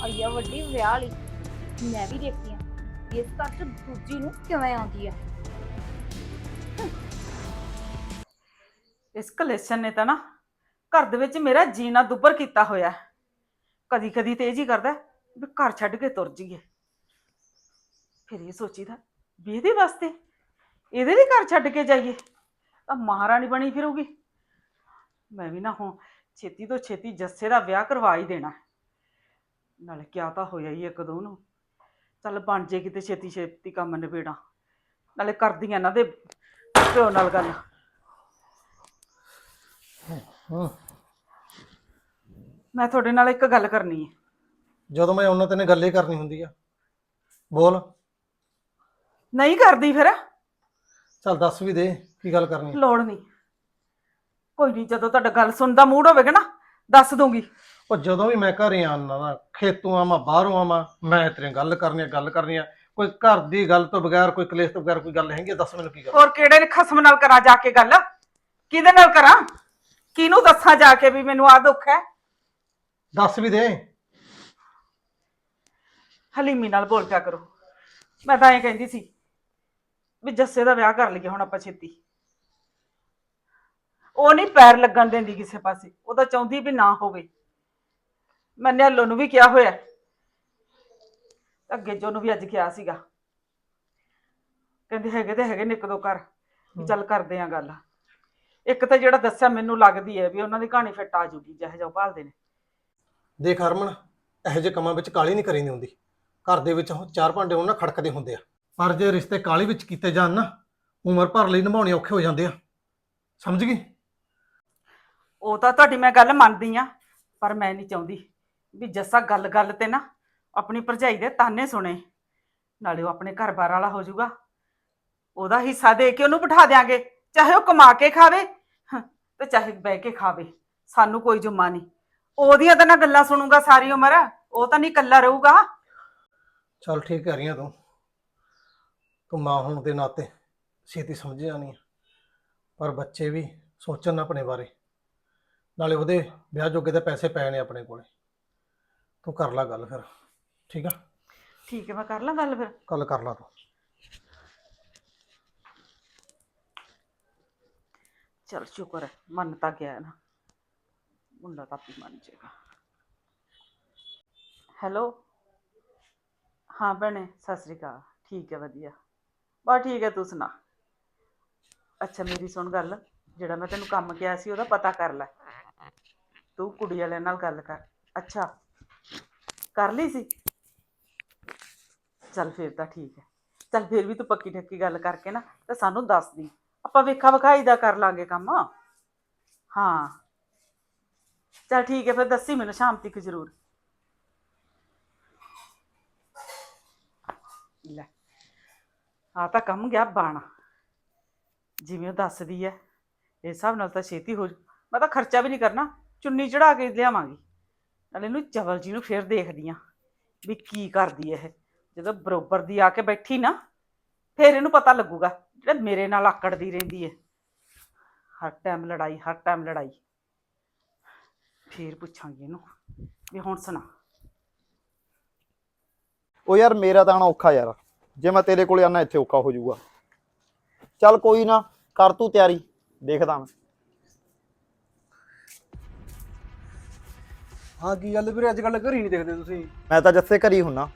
ਆਈਆ ਵੱਡੀ ਵਿਆਹ ਲਈ ਮੈਂ ਵੀ ਦੇਖਦੀ ਆ। ਇਸ ਘਰ ਚ ਦੂਜੀ ਨੂੰ ਕਿਵੇਂ ਆਉਂਦੀ ਆ? ਇਸ ਕਲੇਸ਼ਨ ਨੇ ਤਾਂ ਨਾ ਘਰ ਦੇ ਵਿੱਚ ਮੇਰਾ ਜੀਣਾ ਦੁੱਬਰ ਕੀਤਾ ਹੋਇਆ ਕਦੀ ਕਦੀ ਤੇ ਇਹ ਜੀ ਕਰਦਾ ਵੀ ਘਰ ਛੱਡ ਕੇ ਤੁਰ ਜਾਈਏ। ਫਿਰ ਇਹ ਸੋਚੀਦਾ ਵੀ ਇਹਦੇ ਵਾਸਤੇ ਇਹਦੇ ਲਈ ਘਰ ਛੱਡ ਕੇ ਜਾਈਏ। ਤਾਂ ਮਹਾਰਾਣੀ ਬਣੀ ਫਿਰੂਗੀ। ਮੈਂ ਵੀ ਨਾ ਹੁਣ ਛੇਤੀ ਤੋਂ ਛੇਤੀ ਜੱਸੇ ਦਾ ਵਿਆਹ ਕਰਵਾ ਹੀ ਦੇਣਾ ਨਾਲੇ ਕਿਆ ਤਾਂ ਹੋਇਆ ਹੀ ਇੱਕ ਦੋ ਨੂੰ। ਚੱਲ ਬਣ ਜੇ ਕਿਤੇ ਛੇਤੀ ਛੇਤੀ ਕੰਮ ਨਿਬੇੜਾਂ। ਨਾਲੇ ਕਰਦੀਆਂ ਇਹਨਾਂ ਦੇ ਪਿਓ ਨਾਲ ਗੱਲ। ਮੈਂ ਤੁਹਾਡੇ ਨਾਲ ਇੱਕ ਗੱਲ ਕਰਨੀ ਹੈ। ਜਦੋਂ ਮੈਂ ਉਹਨਾਂ ਤੇ ਨੇ ਗੱਲ ਹੀ ਕਰਨੀ ਹੁੰਦੀ ਆ। ਬੋਲ। ਨਹੀਂ ਕਰਦੀ ਫਿਰ। ਚੱਲ ਦੱਸ ਵੀ ਦੇ ਕੀ ਗੱਲ ਕਰਨੀ ਆ? ਲੋੜ ਨਹੀਂ। ਕੋਈ ਨਹੀਂ ਜਦੋਂ ਤੁਹਾਡਾ ਗੱਲ ਸੁਣਨ ਦਾ ਮੂਡ ਹੋਵੇਗਾ ਨਾ ਦੱਸ ਦੂੰਗੀ। ਉਹ ਜਦੋਂ ਵੀ ਮੈਂ ਘਰੇ ਆਉਣਾ ਨਾ ਖੇਤੋਂ ਆਵਾਂ ਬਾਹਰੋਂ ਆਵਾਂ ਮੈਂ ਤੇਰੇ ਗੱਲ ਕਰਨੀ ਆ ਗੱਲ ਕਰਨੀ ਆ। ਕੋਈ ਘਰ ਦੀ ਗੱਲ ਤੋਂ ਬਗੈਰ ਕੋਈ ਕਲੇਸ਼ ਤੋਂ ਬਗੈਰ ਕੋਈ ਗੱਲ ਹੈਗੀ ਆ? ਦੱਸ ਮੈਨੂੰ ਕੀ ਗੱਲ ਹੋਰ ਕਿਹੜੇ ਨੇ ਖਸਮ ਨਾਲ ਕਰਾਂ ਜਾ ਕੇ ਗੱਲ? ਕਿਹਦੇ ਨਾਲ ਕਰਾਂ? ਕਿਹਨੂੰ ਦੱਸਾਂ ਜਾ ਕੇ ਵੀ ਮੈਨੂੰ ਆ ਦੁੱਖ ਹੈ? ਦੱਸ ਵੀ ਦੇ। ਹਲੀਮੀ ਨਾਲ ਬੋਲ ਪਿਆ ਕਰੋ। ਮੈਂ ਤਾਂ ਇਹ ਕਹਿੰਦੀ ਸੀ ਵੀ ਜੱਸੇ ਦਾ ਵਿਆਹ ਕਰ ਲਈਏ ਹੁਣ ਆਪਾਂ ਛੇਤੀ। ਉਹ ਨਹੀਂ ਪੈਰ ਲੱਗਣ ਦਿੰਦੀ ਕਿਸੇ ਪਾਸੇ। ਉਹ ਤਾਂ ਚਾਹੁੰਦੀ ਵੀ ਨਾ ਹੋਵੇ। ਮੈਂ ਨਿਆਲੋ ਨੂੰ ਵੀ ਕਿਹਾ ਹੋਇਆ। ਅੱਗੇ ਜੋ ਨੂੰ ਵੀ ਅੱਜ ਕਿਹਾ ਸੀਗਾ। ਕਹਿੰਦੇ ਹੈਗੇ ਤੇ ਹੈਗੇ ਨੇ ਇੱਕ ਦੋ ਘਰ। ਵੀ ਚੱਲ ਕਰਦੇ ਆ ਗੱਲ। ਇੱਕ ਤਾਂ ਜਿਹੜਾ ਦੱਸਿਆ ਮੈਨੂੰ ਲੱਗਦੀ ਹੈ ਵੀ ਉਹਨਾਂ ਦੀ ਕਹਾਣੀ ਫਿੱਟ ਆ ਜੂਗੀ ਜਿਹੋ ਉਹ ਭਾਲਦੇ ਨੇ। ਦੇਖ ਹਰਮਨ ਇਹੋ ਜਿਹੇ ਕੰਮਾਂ ਵਿੱਚ ਕਾਲੀ ਨਹੀਂ ਕਰੀਦੀ ਹੁੰਦੀ। ਘਰ ਦੇ ਵਿੱਚ ਉਹ ਚਾਰ ਭਾਂਡੇ ਉਹਨਾਂ ਖੜਕਦੇ ਹੁੰਦੇ ਆ। ਪਰ ਜੇ ਰਿਸ਼ਤੇ ਕਾਲੀ ਵਿੱਚ ਕੀਤੇ ਜਾਣ ਨਾ ਉਮਰ ਭਰ ਲਈ ਨਿਭਾਉਣੇ ਔਖੇ ਹੋ ਜਾਂਦੇ ਆ। ਸਮਝ ਗਈ? ਉਹ ਤਾਂ ਤੁਹਾਡੀ ਮੈਂ ਗੱਲ ਮੰਨਦੀ ਆ ਪਰ ਮੈਂ ਨਹੀਂ ਚਾਹੁੰਦੀ ਵੀ ਜੱਸਾ ਗੱਲ-ਗੱਲ ਤੇ ਨਾ ਆਪਣੀ ਭਰਜਾਈ ਦੇ ਤਾਨੇ ਸੁਣੇ। ਨਾਲੇ ਉਹ ਆਪਣੇ ਘਰ-ਬਾਰ ਵਾਲਾ ਹੋ ਜਾਊਗਾ। ਉਹਦਾ ਹਿੱਸਾ ਦੇ ਕੇ ਉਹਨੂੰ ਬਿਠਾ ਦਿਆਂਗੇ। ਚਾਹੇ ਉਹ ਕਮਾ ਕੇ ਖਾਵੇ ਹਾਂ, ਤੇ ਚਾਹੇ ਬਹਿ ਕੇ ਖਾਵੇ ਸਾਨੂੰ ਕੋਈ ਜੁਮਾ ਨਹੀਂ। ਉਹਦੀਆਂ ਤਾਂ ਨਾ ਗੱਲਾਂ ਸੁਣੂਗਾ ਸਾਰੀ ਉਮਰ ਉਹ ਤਾਂ ਨਹੀਂ ਇਕੱਲਾ ਰਹੂਗਾ। ਚੱਲ ਠੀਕ ਕਹਿ ਰਹੀ ਆ ਤੂੰ। ਤੂੰ ਮਾਂ ਹੋਣ ਦੇ ਨਾਤੇ ਛੇਤੀ ਸਮਝ ਜਾਣੀ ਆ। ਪਰ ਬੱਚੇ ਵੀ ਸੋਚਣ ਆਪਣੇ ਬਾਰੇ। ਨਾਲੇ ਉਹਦੇ ਵਿਆਹ ਜੋਗੇ ਤਾਂ ਪੈਸੇ ਪਏ ਨੇ ਆਪਣੇ ਕੋਲੇ। ਤੂੰ ਕਰ ਲੈ ਗੱਲ ਫਿਰ। ਠੀਕ ਆ? ਠੀਕ ਹੈ ਮੈਂ ਕਰ ਲਾਂ ਗੱਲ ਫਿਰ। ਕੱਲ ਕਰ ਲਾ ਤੂੰ। ਚਲ ਸ਼ੁਕਰ ਹੈ, ਮੰਨ ਤਾਂ ਗਿਆ ਨਾ। ਮੁੰਡਾ ਤਾਂ ਆਪੀ ਮੰਨ ਜਾਏਗਾ। ਹੈਲੋ ਹਾਂ ਭੈਣੇ, ਸਤਿ ਸ੍ਰੀ ਅਕਾਲ। ਠੀਕ ਹੈ, ਵਧੀਆ। ਬਸ ਠੀਕ ਹੈ, ਤੂੰ ਸੁਣਾ? ਅੱਛਾ, ਮੇਰੀ ਸੁਣ ਗੱਲ। ਜਿਹੜਾ ਮੈਂ ਤੈਨੂੰ ਕੰਮ ਕਿਹਾ ਸੀ, ਉਹਦਾ ਪਤਾ ਕਰ ਲੈ। ਤੂੰ ਕੁੜੀ ਵਾਲਿਆਂ ਨਾਲ ਗੱਲ ਕਰ। ਅੱਛਾ, ਕਰ ਲਈ ਸੀ? ਚੱਲ ਫਿਰ ਤਾਂ ਠੀਕ ਹੈ। ਚੱਲ ਫਿਰ ਵੀ ਤੂੰ ਪੱਕੀ ਠੱਕੀ ਗੱਲ ਕਰਕੇ ਨਾ, ਤਾਂ ਸਾਨੂੰ ਦੱਸ ਦੀ। ਆਪਾਂ ਵੇਖਾ ਵਿਖਾਈ ਦਾ ਕਰ ਲਾਂਗੇ ਕੰਮ। ਹਾਂ। ਚੱਲ ਠੀਕ ਹੈ, ਫਿਰ ਦੱਸੀ ਮੈਨੂੰ, ਸ਼ਾਮ ਤੱਕ ਜ਼ਰੂਰ। ਲੈ ਆ ਤਾਂ ਕੰਮ ਗਿਆ ਬਾਣਾ। ਜਿਵੇਂ ਉਹ ਦੱਸਦੀ ਹੈ, ਇਸ ਹਿਸਾਬ ਨਾਲ ਤਾਂ ਛੇਤੀ ਹੋ ਜੂ। ਮੈਂ ਤਾਂ ਖਰਚਾ ਵੀ ਨਹੀਂ ਕਰਨਾ, ਚੁੰਨੀ ਚੜਾ ਕੇ ਲਿਆਵਾਂਗੀ। ਨਾਲੇ ਇਹਨੂੰ ਚਵਲ ਜੀ ਨੂੰ ਫੇਰ ਦੇਖਦੀ ਆ ਵੀ ਕੀ ਕਰਦੀ ਇਹ। ਜਦੋਂ ਬਰੋਬਰ ਦੀ ਆ ਕੇ ਬੈਠੀ ਨਾ, ਫੇਰ ਇਹਨੂੰ ਪਤਾ ਲੱਗੂਗਾ। ਜਿਹੜਾ ਮੇਰੇ ਨਾਲ ਆਕੜਦੀ ਰਹਿੰਦੀ ਐ ਹਰ ਟਾਈਮ ਲੜਾਈ ਹਰ ਟਾਈਮ ਲੜਾਈ। ਫੇਰ ਪੁੱਛਾਂਗੀ ਇਹਨੂੰ ਵੀ ਹੁਣ ਸੁਣਾ। ਉਹ ਯਾਰ ਮੇਰਾ ਤਾਂ ਆਣਾ ਔਖਾ ਯਾਰ। ਜੇ ਮੈਂ ਤੇਰੇ ਕੋਲੇ ਆਣਾ ਇੱਥੇ ਔਖਾ ਹੋ ਜਾਊਗਾ। ਚੱਲ ਕੋਈ ਨਾ ਕਰ ਤੂੰ ਤਿਆਰੀ। ਦੇਖਦਾ ਮੈਂ। ਹਾਂ ਕੀ ਗੱਲ ਵੀਰੇ? ਅੱਜ ਕੱਲ ਘਰ ਹੀ ਨਹੀਂ ਦੇਖਦੇ ਤੁਸੀਂ। ਮੈਂ ਤਾਂ ਜੱਸੇ ਘਰੀ ਹੁੰਨਾ।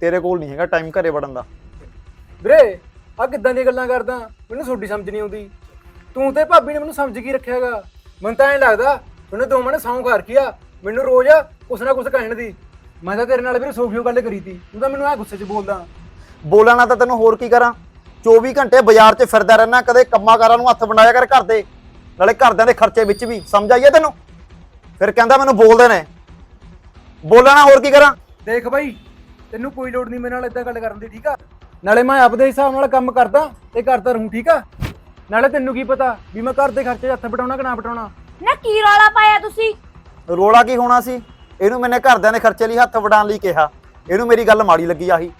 ਤੇਰੇ ਕੋਲ ਨਹੀਂ ਹੈਗਾ ਟਾਈਮ ਘਰੇ ਵੜਨ ਦਾ। ਵੀਰੇ ਆ ਕਿੱਦਾਂ ਦੀਆਂ ਗੱਲਾਂ ਕਰਦਾ? ਮੈਨੂੰ ਤੁਹਾਡੀ ਸਮਝ ਨਹੀਂ ਆਉਂਦੀ। ਤੂੰ ਤੇ ਭਾਬੀ ਨੇ ਮੈਨੂੰ ਸਮਝ ਕੀ ਰੱਖਿਆਗਾ ਮੈਨੂੰ ਤਾਂ ਐਂ ਲੱਗਦਾ ਉਹਨੇ ਦੋਵਾਂ ਨੇ ਸੌਂ ਘਰ ਕੀਆ। ਮੈਨੂੰ ਰੋਜ਼ ਕੁਛ ਨਾ ਕੁਛ ਕਹਿਣ ਦੀ। ਮੈਂ ਤਾਂ ਤੇਰੇ ਨਾਲ ਵੀਰੇ ਸੋਫੀਓ ਗੱਲ ਕਰੀ ਤੀ। ਤੂੰ ਤਾਂ ਮੈਨੂੰ ਐ ਗੁੱਸੇ 'ਚ ਬੋਲਦਾ। ਬੋਲਣਾ ਤਾਂ ਤੈਨੂੰ ਹੋਰ ਕੀ ਕਰਾਂ? 24 ਘੰਟੇ ਬਾਜ਼ਾਰ 'ਚ ਫਿਰਦਾ ਰਹਿਣਾ ਕਦੇ ਕੰਮਾਂ ਕਾਰਾਂ ਨੂੰ ਹੱਥ ਬਣਾਇਆ ਕਰ ਘਰ ਦੇ। ਨਾਲੇ ਘਰਦਿਆਂ ਦੇ ਖਰਚੇ ਵਿੱਚ ਵੀ ਸਮਝ ਆਈਏ ਤੈਨੂੰ? ਫਿਰ ਕਹਿੰਦਾ ਮੈਨੂੰ ਬੋਲਦੇ ਨੇ। ਬੋਲਣਾ ਹੋਰ ਕੀ ਕਰਾਂ? ਦੇਖ ਬਾਈ ਤੈਨੂੰ ਕੋਈ ਲੋੜ ਨਹੀਂ ਮੇਰੇ ਨਾਲ ਇਦਾਂ ਗੱਲ ਕਰਨ ਦੀ ਠੀਕ ਆ? ਨਾਲੇ ਮੈਂ ਆਪਦੇ ਹਿਸਾਬ ਨਾਲ ਕੰਮ ਕਰਦਾ ਤੇ ਕਰਦਾ ਰਹੂੰ ਠੀਕ ਆ? ਨਾਲੇ ਤੈਨੂੰ ਕੀ ਪਤਾ ਵੀ ਮੈਂ ਘਰ ਦੇ ਖਰਚੇ 'ਚ ਹੱਥ ਬਟਾਉਣਾ ਕਿ ਨਾ ਬਟਾਉਣਾ ਨਾ ਕੀ ਰੌਲਾ ਪਾਇਆ ਤੁਸੀਂ? ਰੋਲਾ ਕੀ ਹੋਣਾ ਸੀ? ਇਹਨੂੰ ਮੈਨੇ ਘਰਦਿਆਂ ਦੇ ਖਰਚੇ ਲਈ ਹੱਥ ਵਡਾਉਣ ਲਈ ਕਿਹਾ। ਇਹਨੂੰ ਮੇਰੀ ਗੱਲ ਮਾੜੀ ਲੱਗੀ ਆਹੀ।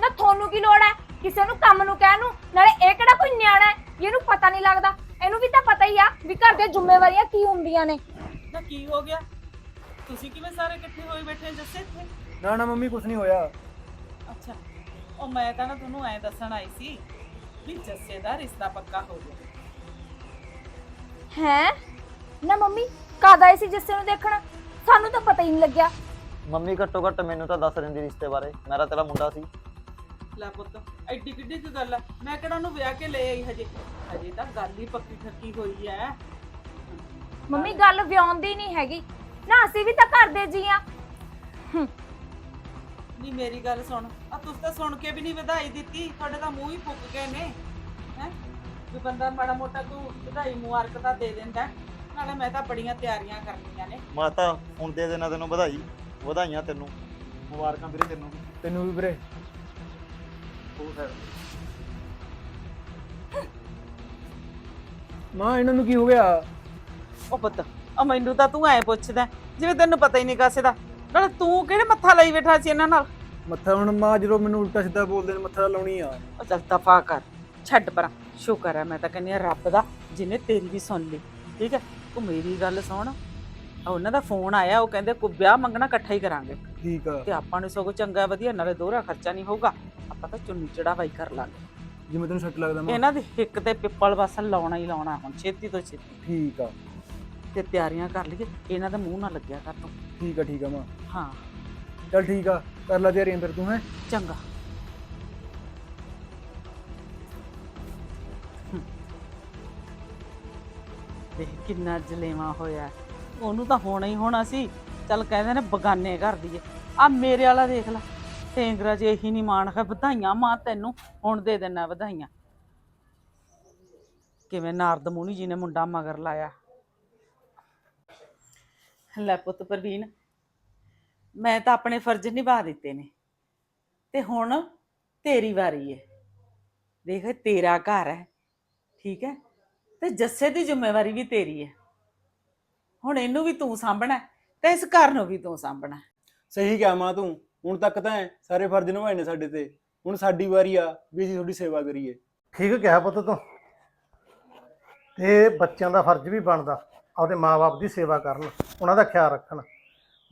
ਨਾ ਤੁਹਾਨੂੰ ਕੀ ਲੋੜ ਹੈ ਕਿਸੇ ਨੂੰ ਕੰਮ ਨੂੰ ਕਹਿਣ ਨੂੰ? ਨਾਲੇ ਇਹ ਕਿਹੜਾ ਕੋਈ ਨਿਆਣਾ ਹੈ? ਇਹਨੂੰ ਪਤਾ ਨਹੀਂ ਲੱਗਦਾ। ਇਹਨੂੰ ਵੀ ਤਾਂ ਪਤਾ ਹੀ ਆ ਵੀ ਘਰ ਦੀਆਂ ਜ਼ਿੰਮੇਵਾਰੀਆਂ ਕੀ ਹੁੰਦੀਆਂ ਨੇ। ਨਾ ਕੀ ਹੋ ਗਿਆ? ਤੁਸੀਂ ਕਿਵੇਂ ਸਾਰੇ ਇਕੱਠੇ ਹੋਏ ਬੈਠੇ ਜੱਸੇ ਇੱਥੇ? ਨਾ ਨਾ ਮੰਮੀ ਕੁਛ ਨਹੀਂ ਹੋਇਆ। ਅੱਛਾ। ਉਹ ਮੈਂ ਤਾਂ ਨਾ ਤੁਹਾਨੂੰ ਐ ਦੱਸਣ ਆਈ ਸੀ ਵੀ ਜੱਸੇ ਦਾ ਰਿਸ਼ਤਾ ਪੱਕਾ ਹੋ ਗਿਆ। ਹੈ? ਨਾ ਮੰਮੀ ਕਦ ਆਏ ਸੀ ਜਿਸੇ ਨੂੰ ਦੇਖਣ? ਸਾਨੂੰ ਤਾਂ ਪਤਾ ਹੀ ਨਹੀਂ ਲੱਗਿਆ। ਮੰਮੀ ਘੱਟੋ ਘੱਟ ਮੈਨੂੰ ਤਾਂ ਦੱਸ ਦਿੰਦੀ ਰਿਸ਼ਤੇ ਬਾਰੇ। ਮੇਰਾ ਤੇਰਾ ਮੁੰਡਾ ਸੀ। ਲੈ ਪੁੱਤ ਐਡੀ ਕਿੱਡੀ ਕੁ ਗੱਲ ਆ। ਮੈਂ ਕਿਹੜਾ ਉਹਨੂੰ ਵਿਆਹ ਕੇ ਲੈ ਆਈ ਹਜੇ? ਹਜੇ ਤਾਂ ਗੱਲ ਹੀ ਪੱਕੀ ਠੱਕੀ ਹੋਈ ਐ। ਮੰਮੀ ਗੱਲ ਵਿਆਉਂਦੀ ਨਹੀਂ ਹੈਗੀ। ਨਾ ਅਸੀਂ ਵੀ ਤਾਂ ਘਰ ਦੇ ਜੀ ਆ ਨਹੀਂ ਮੇਰੀ ਗੱਲ ਸੁਣ। ਆ ਤੁਸੀਂ ਤਾਂ ਸੁਣ ਕੇ ਵੀ ਨਹੀਂ ਵਧਾਈ ਦਿੱਤੀ। ਤੁਹਾਡੇ ਤਾਂ ਮੂੰਹ ਹੀ ਫੁੱਕ ਗਏ ਨੇ। ਹੈ? ਵੀ ਬੰਦਾ ਮਾੜਾ ਮੋਟਾ ਤੂੰ ਵਧਾਈ ਮੁਬਾਰਕ ਤਾਂ ਦੇ ਦਿੰਦਾ ਨਾਲੇ ਮੈਂ ਤਾਂ ਬੜੀਆਂ ਤਿਆਰੀਆਂ ਕਰਨੀਆਂ ਨੇ। ਮਾਤਾ ਹੁਣ ਦੇ ਦੇਣਾ ਤੈਨੂੰ ਵਧਾਈ। ਵਧਾਈਆਂ ਤੈਨੂੰ। ਮੁਬਾਰਕਾਂ ਵੀਰੇ ਤੈਨੂੰ ਵੀ। ਤੈਨੂੰ ਵੀ ਵੀਰੇ। ਮਾਂ ਇਹਨਾਂ ਨੂੰ ਕੀ ਹੋ ਗਿਆ? ਉਹ ਪੁੱਤ ਆ ਮੈਨੂੰ ਤਾਂ ਤੂੰ ਐ ਪੁੱਛਦਾ ਜਿਵੇਂ ਤੈਨੂੰ ਪਤਾ ਹੀ ਨਹੀਂ ਕਾਸੇ ਦਾ। ਨਾਲੇ ਤੂੰ ਕਿਹੜੇ ਮੱਥਾ ਲਈ ਬੈਠਾ ਸੀ ਇਹਨਾਂ ਨਾਲ? ਮੱਥਾ ਹੁਣ ਮਾਂ ਜਦੋਂ ਮੈਨੂੰ ਉਲਟਾ ਸਿੱਧਾ ਬੋਲਦੇ ਨੇ ਮੱਥਾ ਲਾਉਣੀ ਆ। ਉਹ ਚੱਲ ਦਫਾ ਕਰ ਛੱਡ ਪਰਾਂ ਸ਼ੁਕਰ ਹੈ ਮੈਂ ਤਾਂ ਕਹਿੰਦੀ ਆ ਰੱਬ ਦਾ ਜਿਹਨੇ ਤੇਰੀ ਵੀ ਸੁਣ ਲਈ ਠੀਕ ਹੈ? ਤੂੰ ਮੇਰੀ ਗੱਲ ਸੁਣ ਆ ਉਹਨਾਂ ਦਾ ਫੋਨ ਆਇਆ ਉਹ ਕਹਿੰਦੇ ਕੋ ਵਿਆਹ ਮੰਗਣਾ ਇਕੱਠਾ ਹੀ ਕਰਾਂਗੇ। ਠੀਕ ਆ। ਤੇ ਆਪਾਂ ਨੂੰ ਸਗੋਂ ਚੰਗਾ ਵਧੀਆ ਨਾਲੇ ਦੋਹਰਾ ਖਰਚਾ ਨਹੀਂ ਹੋਊਗਾ ਆਪਾਂ ਤਾਂ ਚੁੰਨੀ ਚੜਾਵਾਈ ਕਰ ਲਾਂਗੇ। ਜਿਵੇਂ ਤੈਨੂੰ ਸੱਟ ਲੱਗਦਾ ਮਾਂ। ਇਹਨਾਂ ਦੇ ਹਿੱਕ ਤੇ ਪਿੱਪਲ ਵਸਣ ਲਾਉਣਾ ਹੀ ਲਾਉਣਾ ਹੁਣ ਛੇਤੀ ਤੋਂ ਛੇਤੀ। ਠੀਕ ਆ। ਤੇ ਤਿਆਰੀਆਂ ਕਰ ਲਈਏ ਇਹਨਾਂ ਦਾ ਮੂੰਹ ਨਾ ਲੱਗਿਆ ਕਰ ਤੂੰ। ਠੀਕ ਆ ਠੀਕ ਆ ਮਾਂ। ਹਾਂ। ਚੱਲ ਠੀਕ ਆ ਕਰ ਲੈ ਤਿਆਰੀਆਂ ਫਿਰ ਤੂੰ ਹੈ। ਚੰਗਾ। ਹਮ। ਦੇਖ ਕਿੰਨਾ ਜਲੇਵਾ ਹੋਇਆ। ਉਹਨੂੰ ਤਾਂ ਹੋਣਾ ਹੀ ਹੋਣਾ ਸੀ। ਚੱਲ ਕਹਿੰਦੇ ਨੇ ਬਗਾਨੇ ਘਰ ਦੀ ਆ ਮੇਰੇ ਵਾਲਾ ਦੇਖ ਲੈ। ਤੇਂਗਰਾ ਜੇ ਇਹੀ ਨਹੀਂ ਮਾਣ ਹੈ ਵਧਾਈਆਂ ਮਾਂ ਤੈਨੂੰ। ਹੁਣ ਦੇ ਦੇਣਾ ਵਧਾਈਆਂ। ਕਿਵੇਂ ਨਾਰਦ ਮੁਨੀ ਜੀ ਨੇ ਮੁੰਡਾ ਮਗਰ ਲਾਇਆ। ਲੈ ਪੁੱਤ ਪ੍ਰਵੀਨ ਮੈਂ ਤਾਂ ਆਪਣੇ ਫਰਜ਼ ਨਿਭਾ ਦਿੱਤੇ ਨੇ। ਤੇ ਹੁਣ ਤੇਰੀ ਵਾਰੀ ਹੈ ਦੇਖ ਤੇਰਾ ਘਰ ਹੈ ਠੀਕ ਹੈ? ਤੇ ਜੱਸੇ ਦੀ ਜ਼ਿੰਮੇਵਾਰੀ ਵੀ ਤੇਰੀ ਹੈ ਹੁਣ ਇਹਨੂੰ ਵੀ ਤੂੰ ਸਾਂਭਣਾ ਹੈ ਤੇ ਇਸ ਘਰ ਨੂੰ ਵੀ ਤੂੰ ਸਾਂਭਣਾ ਹੈ। ਸਹੀ ਕਿਹਾ ਮਾਂ ਤੂੰ। ਹੁਣ ਤੱਕ ਤਾਂ ਐਂ ਸਾਰੇ ਫਰਜ਼ ਨਿਭਾਏ ਨੇ ਸਾਡੇ ਤੇ। ਹੁਣ ਸਾਡੀ ਵਾਰੀ ਆ ਵੀ ਅਸੀਂ ਤੁਹਾਡੀ ਸੇਵਾ ਕਰੀਏ। ਠੀਕ ਕਿਹਾ ਪੁੱਤ ਤੂੰ। ਤੇ ਬੱਚਿਆਂ ਦਾ ਫਰਜ਼ ਵੀ ਬਣਦਾ। ਆਪਦੇ ਮਾਪੇ ਦੀ ਸੇਵਾ ਕਰਨ, ਉਹਨਾਂ ਦਾ ਖਿਆਲ ਰੱਖਣ।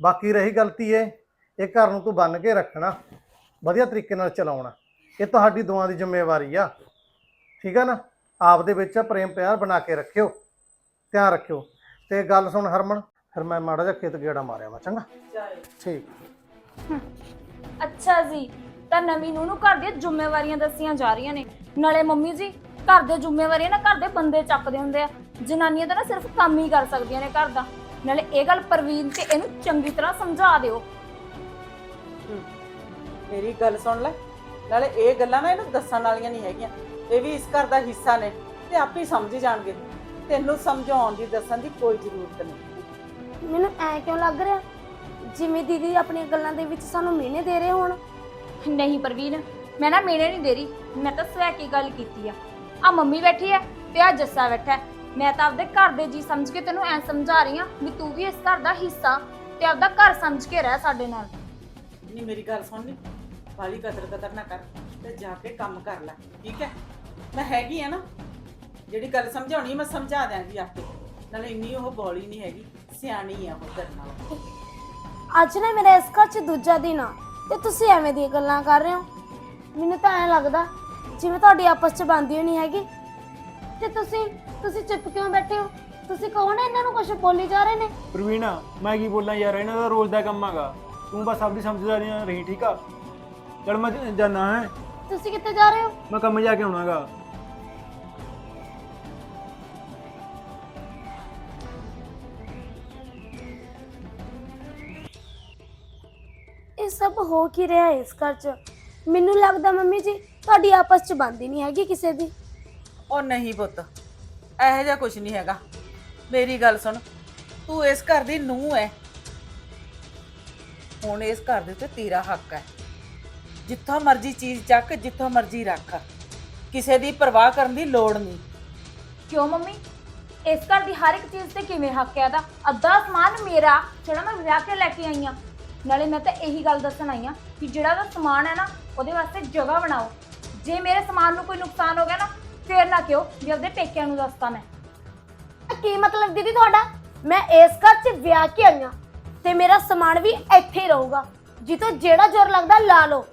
ਬਾਕੀ ਰਹੀ ਗਲਤੀ ਇਹ ਇਹ ਘਰ ਨੂੰ ਤੂੰ ਬੰਨ ਕੇ ਰੱਖਣਾ, ਵਧੀਆ ਤਰੀਕੇ ਨਾਲ ਚਲਾਉਣਾ। ਇਹ ਤੁਹਾਡੀ ਦੋਵਾਂ ਦੀ ਜ਼ਿੰਮੇਵਾਰੀ ਆ। ਠੀਕ ਆ ਨਾ? ਆਪ ਦੇ ਵਿੱਚ ਪ੍ਰੇਮ ਪਿਆਰ ਬਣਾ ਕੇ ਰੱਖਿਓ, ਧਿਆਨ ਰੱਖਿਓ। ਤੇ ਗੱਲ ਸੁਣ ਹਰਮਨ, ਫਿਰ ਮੈਂ ਮਾੜਾ ਜਿਹਾ ਖੇਤ ਗੇੜਾ ਮਾਰਿਆ ਵਾ, ਚੰਗਾ? ਠੀਕ। ਅੱਛਾ ਜੀ, ਤਾਂ ਨਵੀਂ ਨੂੰ ਨੂੰ ਘਰ ਦੀਆਂ ਜ਼ਿੰਮੇਵਾਰੀਆਂ ਦੱਸੀਆਂ ਜਾ ਰਹੀਆਂ ਨੇ। ਨਾਲੇ ਮੰਮੀ ਜੀ, ਘਰ ਦੇ ਜ਼ਿੰਮੇਵਾਰੀਆਂ ਨਾ ਘਰ ਦੇ ਬੰਦੇ ਚੱਕਦੇ ਹੁੰਦੇ ਆ। ਜਨਾਨੀਆਂ ਤਾਂ ਨਾ ਸਿਰਫ ਕੰਮ ਹੀ ਕਰ ਸਕਦੀਆਂ ਨੇ ਘਰ ਦਾ। ਨਾਲੇ ਇਹ ਗੱਲ ਪ੍ਰਵੀਨ ਤੇ ਇਹਨੂੰ ਚੰਗੀ ਤਰ੍ਹਾਂ ਸਮਝਾ ਦਿਓ। ਮੇਰੀ ਗੱਲ ਸੁਣ ਲੈ। ਨਾਲੇ ਇਹ ਗੱਲਾਂ ਨਾ ਇਹਨੂੰ ਦੱਸਣ ਵਾਲੀਆਂ ਨਹੀਂ ਹੈਗੀਆਂ। ਇਹ ਵੀ ਇਸ ਘਰ ਦਾ ਹਿੱਸਾ ਨੇ ਤੇ ਆਪੇ ਹੀ ਸਮਝ ਜਾਣਗੇ। ਤੈਨੂੰ ਸਮਝਾਉਣ ਦੀ ਦੱਸਣ ਦੀ ਕੋਈ ਜ਼ਰੂਰਤ ਨਹੀਂ। ਮੈਨੂੰ ਐ ਕਿਉਂ ਲੱਗ ਰਿਹਾ? ਜਿਵੇਂ ਦੀਦੀ ਆਪਣੀਆਂ ਗੱਲਾਂ ਦੇ ਵਿੱਚ ਸਾਨੂੰ ਮਿਹਨੇ ਦੇ ਰਹੇ ਹੋਣ। ਨਹੀਂ ਪ੍ਰਵੀਨ ਮੈਂ ਨਾ ਮੇਨੇ ਨਹੀਂ ਦੇ ਰਹੀ। ਮੈਂ ਤਾਂ ਸਵੈ ਕੀ ਗੱਲ ਕੀਤੀ ਆ। ਆ ਮੰਮੀ ਬੈਠੀ ਐ ਤੇ ਆ ਜੱਸਾ ਬੈਠਾ। ਹੈ। ਮੈਂ ਤਾਂ ਆਪਦੇ ਘਰ ਦੇ ਜੀ ਸਮਝ ਕੇ ਤੈਨੂੰ ਐ ਸਮਝਾ ਰਹੀ ਆ ਵੀ ਤੂੰ ਵੀ ਇਸ ਘਰ ਦਾ ਹਿੱਸਾ ਤੇ ਆਪਦਾ ਘਰ ਸਮਝ ਕੇ ਰਹਿ ਸਾਡੇ ਨਾਲ। ਨਹੀਂ ਮੇਰੀ ਗੱਲ ਸੁਣ ਨੀ ਬਾਲੀ ਕਦਰ ਕਦਰ ਨਾ ਕਰ ਤੇ ਜਾ ਕੇ ਕੰਮ ਕਰ ਲੈ ਠੀਕ ਹੈ? ਮੈਂ ਹੈਗੀ ਆ ਨਾ ਜਿਹੜੀ ਗੱਲ ਸਮਝਾਉਣੀ ਮੈਂ ਸਮਝਾ ਦਿਆਂਗੀ ਆਪੇ। ਨਾਲੇ ਇੰਨੀ ਉਹ ਬੋਲੀ ਨਹੀਂ ਹੈਗੀ ਸਿਆਣੀ ਆ ਉਹ ਤੇਰੇ ਨਾਲ। ਅੱਜ ਨਾ ਮੇਰਾ ਇਸ ਘਰ 'ਚ ਦੂਜਾ ਦਿਨ ਆ ਤੇ ਤੁਸੀਂ ਐਵੇਂ ਦੀਆਂ ਗੱਲਾਂ ਕਰ ਰਹੇ ਹੋ? ਮੈਨੂੰ ਤਾਂ ਐਂ ਲੱਗਦਾ ਜਿਵੇਂ ਤੁਹਾਡੀ ਆਪਸ 'ਚ ਬੰਦੀ ਹੋਈ ਨਹੀਂ ਹੈਗੀ। ਤੇ ਤੁਸੀਂ ਤੁਸੀਂ ਚੁੱਪ ਕਿਉਂ ਬੈਠੇ ਹੋ? ਤੁਸੀਂ ਕਹੋ ਨਾ ਇਹਨਾਂ ਨੂੰ ਕੁਝ ਬੋਲੀ ਜਾ ਰਹੇ ਨੇ? ਪ੍ਰਵੀਨ ਮੈਂ ਕੀ ਬੋਲਾਂ ਯਾਰ? ਇਹਨਾਂ ਦਾ ਰੋਜ਼ ਦਾ ਕੰਮ ਹੈਗਾ। ਤੂੰ ਬਸ ਆਪਣੀ ਸਮਝਦਾਰੀ ਨਾਲ ਰਹੀ ਠੀਕ ਆ? ਚਲ ਮੈਂ ਜਾਣਾ ਹੈ। ਤੁਸੀਂ ਕਿੱਥੇ ਜਾ ਰਹੇ ਹੋ? ਮੈਂ ਕੰਮ ਜਾ ਕੇ ਆਉਣਾਗਾ। ਇਹ ਸਭ ਹੋ ਕੀ ਰਿਹਾ ਹੈ ਇਸ ਘਰ 'ਚ? ਮੈਨੂੰ ਲੱਗਦਾ ਮੰਮੀ ਜੀ ਤੁਹਾਡੀ ਆਪਸ 'ਚ ਬੰਦੀ ਨਹੀਂ ਹੈਗੀ ਕਿਸੇ ਦੀ। ਉਹ ਨਹੀਂ ਪੁੱਤ। ਇਹੋ ਜਿਹਾ ਕੁਝ ਨਹੀਂ ਹੈਗਾ। ਮੇਰੀ ਗੱਲ ਸੁਣ, ਤੂੰ ਇਸ ਘਰ ਦੀ ਨੂੰਹ ਹੈ ਹੁਣ ਇਸ ਘਰ ਦੇ ਉੱਤੇ ਤੇਰਾ ਹੱਕ ਹੈ ਜਿੱਥੋਂ ਮਰਜ਼ੀ ਚੀਜ਼ ਚੱਕ, ਜਿੱਥੋਂ ਮਰਜ਼ੀ ਰੱਖ। ਕਿਸੇ ਦੀ ਪਰਵਾਹ ਕਰਨ ਦੀ ਲੋੜ ਨਹੀਂ। ਕਿਉਂ ਮੰਮੀ? ਇਸ ਘਰ ਦੀ ਹਰ ਇੱਕ ਚੀਜ਼ ਤੇ ਕਿਵੇਂ ਹੱਕ ਹੈ ਦਾ ਅੱਧਾ ਸਮਾਨ ਮੇਰਾ, ਜਿਹੜਾ ਮੈਂ ਵਿਆਹ ਕੇ ਲੈ ਕੇ ਆਈ ਆ। ਨਾਲੇ ਮੈਂ ਤਾਂ ਇਹੀ ਗੱਲ ਦੱਸਣ ਆਈ ਆ ਕਿ ਜਿਹੜਾ ਦਾ ਸਮਾਨ ਹੈ ਨਾ, ਉਹਦੇ ਵਾਸਤੇ ਜਗ੍ਹਾ ਬਣਾਓ। ਜੇ ਮੇਰੇ ਸਮਾਨ ਨੂੰ ਕੋਈ ਨੁਕਸਾਨ ਹੋ ਗਿਆ ਨਾ ਫੇਰ ਨਾ ਕਿਉ ਵੀ ਆਪਦੇ ਪੇਕਿਆਂ ਨੂੰ ਦੱਸਤਾ ਮੈਂ। ਕੀ ਮਤਲਬ ਦੀਦੀ ਤੁਹਾਡਾ? ਮੈਂ ਇਸ ਘਰ 'ਚ ਵਿਆਹ ਕੇ ਆਈ ਹਾਂ ਤੇ ਮੇਰਾ ਸਮਾਨ ਵੀ ਇੱਥੇ ਹੀ ਰਹੂਗਾ। ਜਿੱਤੋਂ ਜਿਹੜਾ ਜ਼ੋਰ ਲੱਗਦਾ ਲਾ ਲਓ।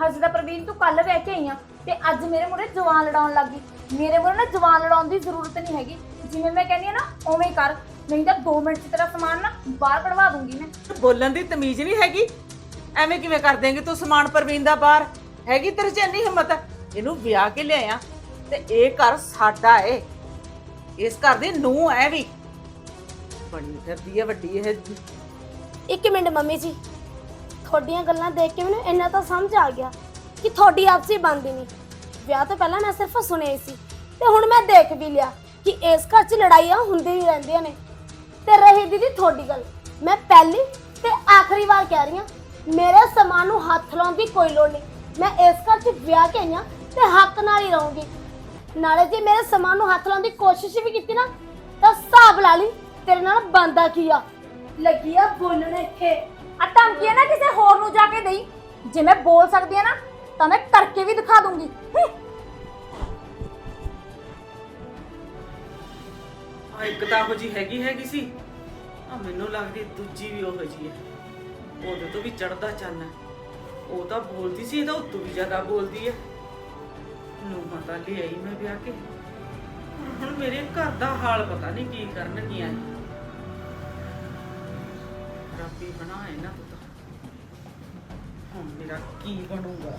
ਹਜੇ ਤਾਂ ਪ੍ਰਵੀਨ ਤੂੰ ਕੱਲ ਵਿਆਹ ਕੇ ਆਈ ਆ ਤੇ ਅੱਜ ਮੇਰੇ ਮੂਹਰੇ ਜਵਾਨ ਲੜਾਉਣ ਲੱਗੀ ਮੇਰੇ ਮੂਹਰੇ ਨਾ ਜਵਾਨ ਲੜਾਉਣ ਦੀ ਜ਼ਰੂਰਤ ਨਹੀਂ ਹੈਗੀ। ਜਿਵੇਂ ਮੈਂ ਕਹਿੰਦੀ ਆ ਨਾ ਉਵੇਂ ਹੀ ਕਰ। ਨਹੀਂ ਤਾਂ 2 ਮਿੰਟ 'ਚ ਤੇਰਾ ਸਮਾਨ ਨਾ ਬਾਹਰ ਕਢਵਾ ਦੂੰਗੀ ਮੈਂ। ਬੋਲਣ ਦੀ ਤਮੀਜ਼ ਨਹੀਂ ਹੈਗੀ। ਐਵੇਂ ਕਿਵੇਂ ਕਰ ਦੇਂਗੇ ਤੂੰ ਸਮਾਨ ਪਰਵੀਨ ਦਾ ਬਾਹਰ? ਹੈਗੀ ਤੇਰੇ ਚ ਇੰਨੀ ਹਿੰਮਤ? ਇਹਨੂੰ ਵਿਆਹ ਕੇ ਲਿਆਇਆ। ਤੇ ਇਹ ਘਰ ਸਾਡਾ ਏ। ਇਸ ਘਰ ਦੀ ਨੂੰਹ ਐ ਵੀ। ਬਣੀ ਫਿਰਦੀ ਹੈ ਵੱਡੀ ਇਹ। ਇੱਕ ਮਿੰਟ ਮੰਮੀ ਜੀ। ਤੁਹਾਡੀਆਂ ਗੱਲਾਂ ਦੇਖ ਕੇ ਮੈਨੂੰ ਇੰਨਾ ਤਾਂ ਸਮਝ ਆ ਗਿਆ ਕਿ ਤੁਹਾਡੀ ਆਪਸੀ ਬੰਦੀ ਨਹੀਂ। ਵਿਆਹ ਤੋਂ ਪਹਿਲਾਂ ਮੈਂ ਸਿਰਫ ਸੁਣਿਆ ਸੀ ਤੇ ਹੁਣ ਮੈਂ ਦੇਖ ਵੀ ਲਿਆ ਕਿ ਇਸ ਘਰ 'ਚ ਲੜਾਈਆਂ ਹੁੰਦੀਆਂ ਹੀ ਰਹਿੰਦੀਆਂ ਨੇ। ਤੇ ਰਹੀ ਦੀਦੀ ਤੁਹਾਡੀ ਗੱਲ। ਮੈਂ ਪਹਿਲੀ ਤੇ ਆਖਰੀ ਵਾਰ ਕਹਿ ਰਹੀ ਹਾਂ, ਮੇਰੇ ਸਮਾਨ ਨੂੰ ਹੱਥ ਲਾਉਣ ਦੀ ਕੋਈ ਲੋੜ ਨਹੀਂ। ਮੈਂ ਇਸ ਘਰ 'ਚ ਵਿਆਹ ਕੇ ਆਈ ਤੇ ਹੱਕ ਨਾਲ ਹੀ ਰਹੂੰਗੀ। ਨਾਲੇ ਜੇ ਮੇਰੇ ਸਮਾਨ ਨੂੰ ਹੱਥ ਲਾਉਣ ਦੀ ਕੋਸ਼ਿਸ਼ ਵੀ ਕੀਤੀ ਨਾ, ਤਾਂ ਹਿਸਾਬ ਲਾ ਲਈ, ਤੇਰੇ ਨਾਲ ਬੰਦਾ ਕੀ ਆ? ਲੱਗੀ ਆ ਬੋਲਣ ਇੱਥੇ। ਆ ਧਮਕੀਆਂ ਨਾ ਕਿਸੇ ਹੋਰ ਨੂੰ ਜਾ ਕੇ ਦੇਈ। ਜੇ ਮੈਂ ਬੋਲ ਸਕਦੀ ਆ ਨਾ, ਤਾਂ ਮੈਂ ਕਰਕੇ ਵੀ ਦਿਖਾ ਦੂੰਗੀ। ਹੂੰ। ਆ ਇੱਕ ਤਾਂ ਉਹ ਜੀ ਹੈਗੀ ਹੈਗੀ ਸੀ। ਆ ਮੈਨੂੰ ਲੱਗਦੀ ਦੂਜੀ ਵੀ ਉਹ ਜੀ ਹੈ। ਉਹਦੇ ਤੋਂ ਵੀ ਚੜਦਾ ਚੰਨ। ਹੈ ਉਹ ਤਾਂ ਬੋਲਦੀ ਸੀ ਇਹ ਉਤੋਂ ਵੀ ਜ਼ਿਆਦਾ ਬੋਲਦੀ ਹੈ। ਨੂੰ ਪਤਾ ਲਈ ਮੈਂ ਵਿਆਹ ਕੇ। ਹੁਣ ਮੇਰੇ ਘਰ ਦਾ ਹਾਲ ਪਤਾ ਨਹੀਂ ਕੀ ਕਰਨਗੀਆਂ ਰੱਬੀ ਬਣਾਏ ਨਾ ਤੂੰ ਤਾਂ ਹੁਣ ਮੇਰਾ ਕੀ ਬਣੂਗਾ?